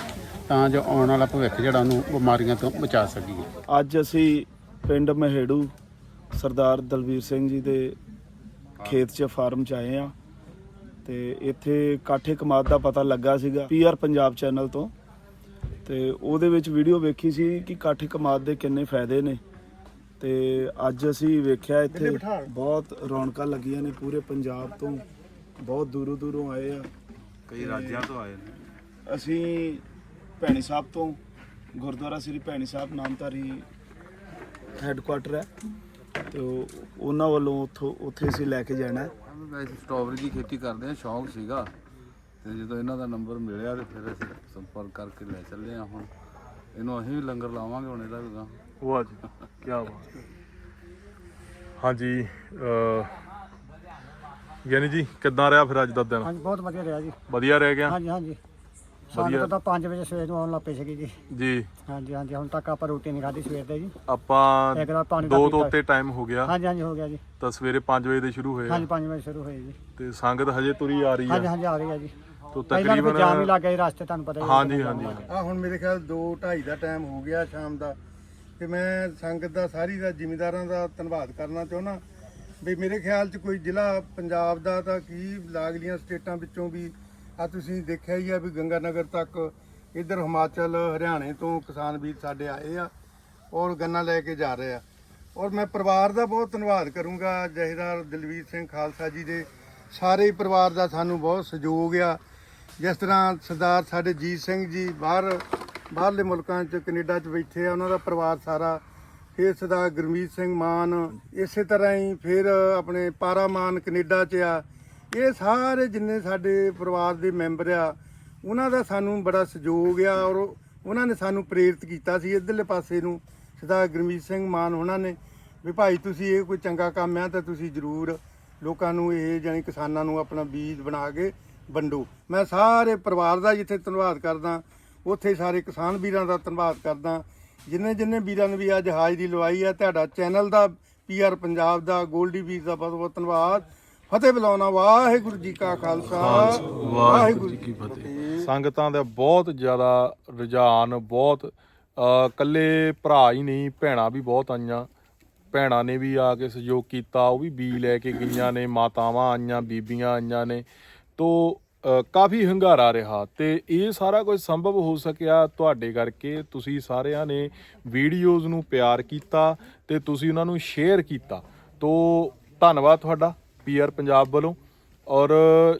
ਤਾਂ ਜੋ ਆਉਣ ਵਾਲਾ ਭਵਿੱਖ ਜਿਹੜਾ ਉਹਨੂੰ ਬਿਮਾਰੀਆਂ ਤੋਂ ਬਚਾ ਸਕੀਏ। ਅੱਜ ਅਸੀਂ ਪਿੰਡ ਮਹੇੜੂ ਸਰਦਾਰ ਦਲਵੀਰ ਸਿੰਘ ਜੀ ਦੇ ਖੇਤ 'ਚ ਫਾਰਮ 'ਚ ਆਏ ਆ ਤੇ ਇੱਥੇ ਕਾਠੇ ਕਮਾਦ ਦਾ ਪਤਾ ਲੱਗਾ ਸੀਗਾ ਪੀਆਰ ਪੰਜਾਬ ਚੈਨਲ ਤੋਂ। ਤੇ ਉਹਦੇ ਵਿੱਚ ਵੀਡੀਓ ਵੇਖੀ ਸੀ ਕਿ ਕਾਠੇ ਕਮਾਦ ਦੇ ਕਿੰਨੇ ਫਾਇਦੇ ਨੇ। ਤੇ ਅੱਜ ਅਸੀਂ ਵੇਖਿਆ ਇੱਥੇ ਬਹੁਤ ਰੌਣਕਾਂ ਲੱਗੀਆਂ ਨੇ ਪੂਰੇ ਪੰਜਾਬ ਤੋਂ। ਬਹੁਤ ਦੂਰੋਂ ਦੂਰੋਂ ਆਏ ਆ। ਕਈ ਰਾਜਾਂ ਤੋਂ ਆਏ ਨੇ। ਅਸੀਂ ਭੈਣੀ ਸਾਹਿਬ ਤੋਂ ਗੁਰਦੁਆਰਾ ਸ੍ਰੀ ਭੈਣੀ ਸਾਹਿਬ ਨਾਮਧਾਰੀ ਹੈੱਡਕੁਆਟਰ ਹੈ। ਤੇ ਉਹ- ਉਹਨਾਂ ਵੱਲੋਂ ਉੱਥੋਂ ਉੱਥੇ ਅਸੀਂ ਲੈ ਕੇ ਜਾਣਾ ਹੈ। ਵੈਸੇ ਸਟ੍ਰਾਬੇਰੀ ਦੀ ਖੇਤੀ ਕਰਦੇ ਆ ਸ਼ੌਂਕ ਸੀਗਾ। ਤੇ ਜਦੋਂ ਇਹਨਾਂ ਦਾ ਨੰਬਰ ਮਿਲਿਆ ਤੇ ਫਿਰ ਅਸੀਂ ਸੰਪਰਕ ਕਰਕੇ ਲੈ ਚੱਲੇ ਆ ਹੁਣ। ਇਹਨੂੰ ਅਸੀਂ ਵੀ ਲੰਗਰ ਲਾਵਾਂਗੇ ਹੁਣ ਇਹਦਾ ਵੀ ਗਾਂ ਵਾਹ ਜੀ ਕੀ ਬਾਤ ਹੈ। ਹਾਂਜੀ ਅਹ, ਗਿਆਨੀ ਜੀ ਕਿੱਦਾਂ ਰਿਹਾ ਫਿਰ ਅੱਜ ਦਾ ਦਿਨ? ਹਾਂਜੀ ਬਹੁਤ ਵਧੀਆ ਰਿਹਾ ਜੀ। ਵਧੀਆ ਰਹਿ ਗਿਆ? ਹਾਂਜੀ ਹਾਂਜੀ। ਸਾਨੂੰ ਤਾਂ 5 ਵਜੇ ਸਵੇਰ ਨੂੰ ਆਉਣ ਲੱਗ ਪਏ ਸੀਗੇ ਜੀ। ਜੀ। ਹਾਂਜੀ ਹਾਂਜੀ ਹੁਣ ਤੱਕ ਆਪਾਂ ਰੋਟੀ ਨਹੀਂ ਖਾਧੀ ਸਵੇਰ ਦੇ ਜੀ। ਆਪਾਂ ਇੱਕ ਗਲਾਸ ਪਾਣੀ ਦਾ ਦੋ ਪੀਤਾ। ਤੋਂ ਉੱਤੇ ਟਾਈਮ ਹੋ ਗਿਆ। ਹਾਂਜੀ ਹਾਂਜੀ ਹੋ ਗਿਆ ਜੀ। ਤਾਂ ਸਵੇਰੇ 5 ਵਜੇ ਦੇ ਸ਼ੁਰੂ ਹੋਏ ਆ। ਹਾਂਜੀ 5 ਵਜੇ ਸ਼ੁਰੂ ਹੋਏ ਜੀ। ਤੇ ਸੰਗਤ ਹਜੇ ਤੁਰੀ ਆ ਰਹੀ ਆ। ਹਾਂਜੀ ਹਾਂਜੀ ਆ ਰਹੀ ਹੈ ਜੀ। ਤੋ ਪਹਿਲਾਂ ਤਾਂ ਤਕਰੀਬਨ ਜਾਮ ਹੀ ਲੱਗ ਗਿਆ ਜੀ ਰਸਤੇ ਤੁਹਾਨੂੰ ਪਤਾ ਹੀ ਹੈ ਹਾਂਜੀ ਕਿੰਨਾ ਹਾਂਜੀ। ਜਾਮ ਲੱਗ ਆ ਹੁਣ ਮੇਰੇ ਖਿਆਲ 2:30 ਦਾ ਟਾਈਮ ਹੋ ਗਿਆ ਸ਼ਾਮ ਦਾ। ਤੇ ਮੈਂ ਸੰਗਤ ਦਾ ਸਾਰੀ ਦਾ ਜ਼ਿਮੀਂਦਾਰਾਂ ਦਾ ਧੰਨਵਾਦ ਕਰਨਾ ਚਾਹੁੰਦਾ ਵੀ ਮੇਰੇ ਖਿਆਲ 'ਚ ਕੋਈ ਜ਼ਿਲ੍ਹਾ ਪੰਜਾਬ ਦਾ ਤਾਂ ਕੀ ਲਾਗਲੀਆਂ ਸਟੇਟਾਂ ਵਿੱਚੋਂ ਵੀ ਆ ਤੁਸੀਂ ਦੇਖਿਆ ਹੀ ਆ ਵੀ ਗੰਗਾਨਗਰ ਤੱਕ ਇਧਰ ਹਿਮਾਚਲ, ਹਰਿਆਣੇ ਤੋਂ ਕਿਸਾਨ ਵੀਰ ਸਾਡੇ ਆਏ ਆ ਔਰ ਗੰਨਾ ਲੈ ਕੇ ਜਾ ਰਹੇ ਆ। ਔਰ ਮੈਂ ਪਰਿਵਾਰ ਦਾ ਬਹੁਤ ਧੰਨਵਾਦ ਕਰੂੰਗਾ, ਜਹੇਦਾਰ ਦਲਵੀਰ ਸਿੰਘ ਖਾਲਸਾ ਜੀ ਦੇ। ਸਾਰੇ ਹੀ ਪਰਿਵਾਰ ਦਾ ਸਾਨੂੰ ਬਹੁਤ ਸਹਿਯੋਗ ਆ। ਜਿਸ ਤਰ੍ਹਾਂ ਸਰਦਾਰ ਸਾਡੇ ਜੀਤ ਸਿੰਘ ਜੀ ਬਾਹਰ, ਬਾਹਰਲੇ ਮੁਲਕਾਂ 'ਚ, ਕੈਨੇਡਾ 'ਚ ਬੈਠੇ ਆ, ਉਹਨਾਂ ਦਾ ਪਰਿਵਾਰ ਸਾਰਾ। ਫਿਰ ਸਰਦਾਰ ਗੁਰਮੀਤ ਸਿੰਘ ਮਾਨ, ਇਸੇ ਤਰ੍ਹਾਂ ਹੀ ਫਿਰ ਆਪਣੇ ਪਾਰਾ ਮਾਨ ਕੈਨੇਡਾ 'ਚ ਆ। ਇਹ ਸਾਰੇ ਜਿੰਨੇ ਸਾਡੇ ਪਰਿਵਾਰ ਦੇ ਮੈਂਬਰ ਆ, ਉਹਨਾਂ ਦਾ ਸਾਨੂੰ ਬੜਾ ਸਹਿਯੋਗ ਆ ਔਰ ਉਹਨਾਂ ਨੇ ਸਾਨੂੰ ਪ੍ਰੇਰਿਤ ਕੀਤਾ ਸੀ ਇਧਰਲੇ ਪਾਸੇ ਨੂੰ। ਸਰਦਾਰ ਗੁਰਮੀਤ ਸਿੰਘ ਮਾਨ ਉਹਨਾਂ ਨੇ ਵੀ ਭਾਈ ਤੁਸੀਂ ਇਹ ਕੋਈ ਚੰਗਾ ਕੰਮ ਆ ਤਾਂ ਤੁਸੀਂ ਜ਼ਰੂਰ ਲੋਕਾਂ ਨੂੰ ਇਹ ਜਾਨੀ ਕਿਸਾਨਾਂ ਨੂੰ ਆਪਣਾ ਬੀਜ ਬਣਾ ਕੇ ਵੰਡੋ। ਮੈਂ ਸਾਰੇ ਪਰਿਵਾਰ ਦਾ ਜਿੱਥੇ ਧੰਨਵਾਦ ਕਰਦਾ, ਉੱਥੇ ਸਾਰੇ ਕਿਸਾਨ ਵੀਰਾਂ ਦਾ ਧੰਨਵਾਦ ਕਰਦਾ। ਜਿੰਨੇ ਜਿੰਨੇ ਵੀਰਾਂ ਨੇ ਵੀ ਅੱਜ ਹਾਜ਼ਰੀ ਲਵਾਈ ਆ, ਤੁਹਾਡਾ ਚੈਨਲ ਦਾ ਪੀਆਰ ਪੰਜਾਬ ਦਾ, ਗੋਲਡੀ ਵੀਰ ਦਾ ਬਹੁਤ ਬਹੁਤ ਧੰਨਵਾਦ। ਫਤਿਹ ਬੁਲਾਉਣਾ ਵਾਹਿਗੁਰੂ ਜੀ ਕਾ ਖਾਲਸਾ। ਵਾਹਿਗੁਰੂ ਜੀ ਕੀ ਫਤਿਹ। ਸੰਗਤਾਂ ਦਾ ਬਹੁਤ ਜ਼ਿਆਦਾ ਰੁਝਾਨ ਬਹੁਤ ਕੱਲੇ ਭਰਾ ਹੀ ਨਹੀਂ ਭੈਣਾਂ ਵੀ ਬਹੁਤ ਆਈਆਂ। ਭੈਣਾਂ ਨੇ ਵੀ ਆ ਕੇ ਸਹਿਯੋਗ ਕੀਤਾ ਉਹ ਵੀ ਬੀ ਲੈ ਕੇ ਗਈਆਂ ਨੇ ਮਾਤਾਵਾਂ ਆਈਆਂ ਬੀਬੀਆਂ ਆਈਆਂ ਨੇ। ਤੋ ਕਾਫੀ ਹੰਗਾਰਾ ਰਿਹਾ ਤੇ ਇਹ ਸਾਰਾ ਕੁਝ ਸੰਭਵ ਹੋ ਸਕਿਆ ਤੁਹਾਡੇ ਕਰਕੇ। ਤੁਸੀਂ ਸਾਰਿਆਂ ਨੇ ਵੀਡੀਓਜ਼ ਨੂੰ ਪਿਆਰ ਕੀਤਾ ਤੇ ਤੁਸੀਂ ਉਹਨਾਂ ਨੂੰ ਸ਼ੇਅਰ ਕੀਤਾ। ਤੋ ਧੰਨਵਾਦ ਤੁਹਾਡਾ। ਪੀਆਰ ਪੰਜਾਬ ਵੱਲੋਂ ਔਰ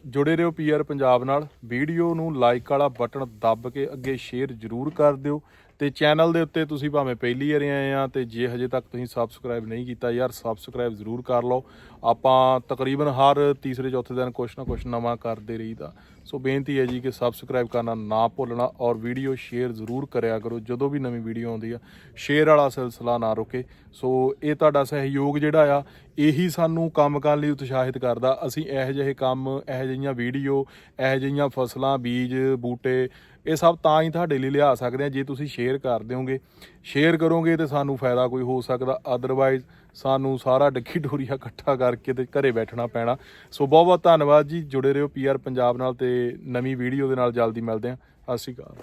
ਜੁੜੇ ਰਹੋ ਪੀਆਰ ਪੰਜਾਬ ਨਾਲ। ਵੀਡੀਓ ਨੂੰ ਲਾਈਕ ਵਾਲਾ ਬਟਨ ਦੱਬ ਕੇ ਅੱਗੇ ਸ਼ੇਅਰ ਜ਼ਰੂਰ ਕਰ ਦਿਓ ਤੇ ਚੈਨਲ ਦੇ ਉੱਤੇ ਤੁਸੀਂ ਭਾਵੇਂ ਪਹਿਲੀ ਵਾਰ ਆਏ ਆ ਤੇ ਜੇ ਹਜੇ ਤੱਕ ਤੁਸੀਂ ਸਬਸਕ੍ਰਾਈਬ ਨਹੀਂ ਕੀਤਾ ਯਾਰ ਸਬਸਕ੍ਰਾਈਬ ਜ਼ਰੂਰ ਕਰ ਲਓ। ਆਪਾਂ ਤਕਰੀਬਨ ਹਰ ਤੀਸਰੇ ਚੌਥੇ ਦਿਨ ਕੁਛ ਨਾ ਕੁਛ ਨਵਾਂ ਕਰਦੇ ਰਹੀਦਾ। ਸੋ ਬੇਨਤੀ ਹੈ ਜੀ ਕਿ ਸਬਸਕ੍ਰਾਈਬ ਕਰਨਾ ਨਾ ਭੁੱਲਣਾ ਔਰ ਵੀਡੀਓ ਸ਼ੇਅਰ ਜ਼ਰੂਰ ਕਰਿਆ ਕਰੋ, ਜਦੋਂ ਵੀ ਨਵੀਂ ਵੀਡੀਓ ਆਉਂਦੀ ਆ ਸ਼ੇਅਰ ਵਾਲਾ ਸਿਲਸਿਲਾ ਨਾ ਰੁਕੇ। ਸੋ ਇਹ ਤੁਹਾਡਾ ਸਹਿਯੋਗ ਜਿਹੜਾ ਆ, ਇਹੀ ਸਾਨੂੰ ਕੰਮ ਕਰਨ ਲਈ ਉਤਸ਼ਾਹਿਤ ਕਰਦਾ। ਅਸੀਂ ਇਹੋ ਜਿਹੇ ਕੰਮ, ਇਹੋ ਜਿਹੀਆਂ ਵੀਡੀਓ ਇਹੋ ਜਿਹੀਆਂ ਫਸਲਾਂ, ਬੀਜ, ਬੂਟੇ ਇਹ ਸਭ ਤਾਂ ਹੀ ਤੁਹਾਡੇ ਲਈ ਲਿਆ ਸਕਦੇ ਆ ਜੇ ਤੁਸੀਂ ਸ਼ੇਅਰ ਕਰ ਦਿਓਗੇ। ਸ਼ੇਅਰ ਕਰੋਗੇ ਤੇ ਸਾਨੂੰ ਫਾਇਦਾ ਕੋਈ ਹੋ ਸਕਦਾ। ਅਦਰਵਾਈਜ਼ ਸਾਨੂੰ ਸਾਰਾ ਡੱਕੀ ਡੋਰੀਆ ਇਕੱਠਾ ਕਰਕੇ ਤੇ ਘਰੇ ਬੈਠਣਾ ਪੈਣਾ। ਸੋ ਬਹੁਤ ਬਹੁਤ ਧੰਨਵਾਦ ਜੀ। ਜੁੜੇ ਰਹੋ ਪੀਆਰ ਪੰਜਾਬ ਨਾਲ ਤੇ ਨਵੀਂ ਵੀਡੀਓ ਦੇ ਨਾਲ। ਜਲਦੀ ਮਿਲਦੇ ਹਾਂ। ਸਤਿ ਸ਼੍ਰੀ ਅਕਾਲ।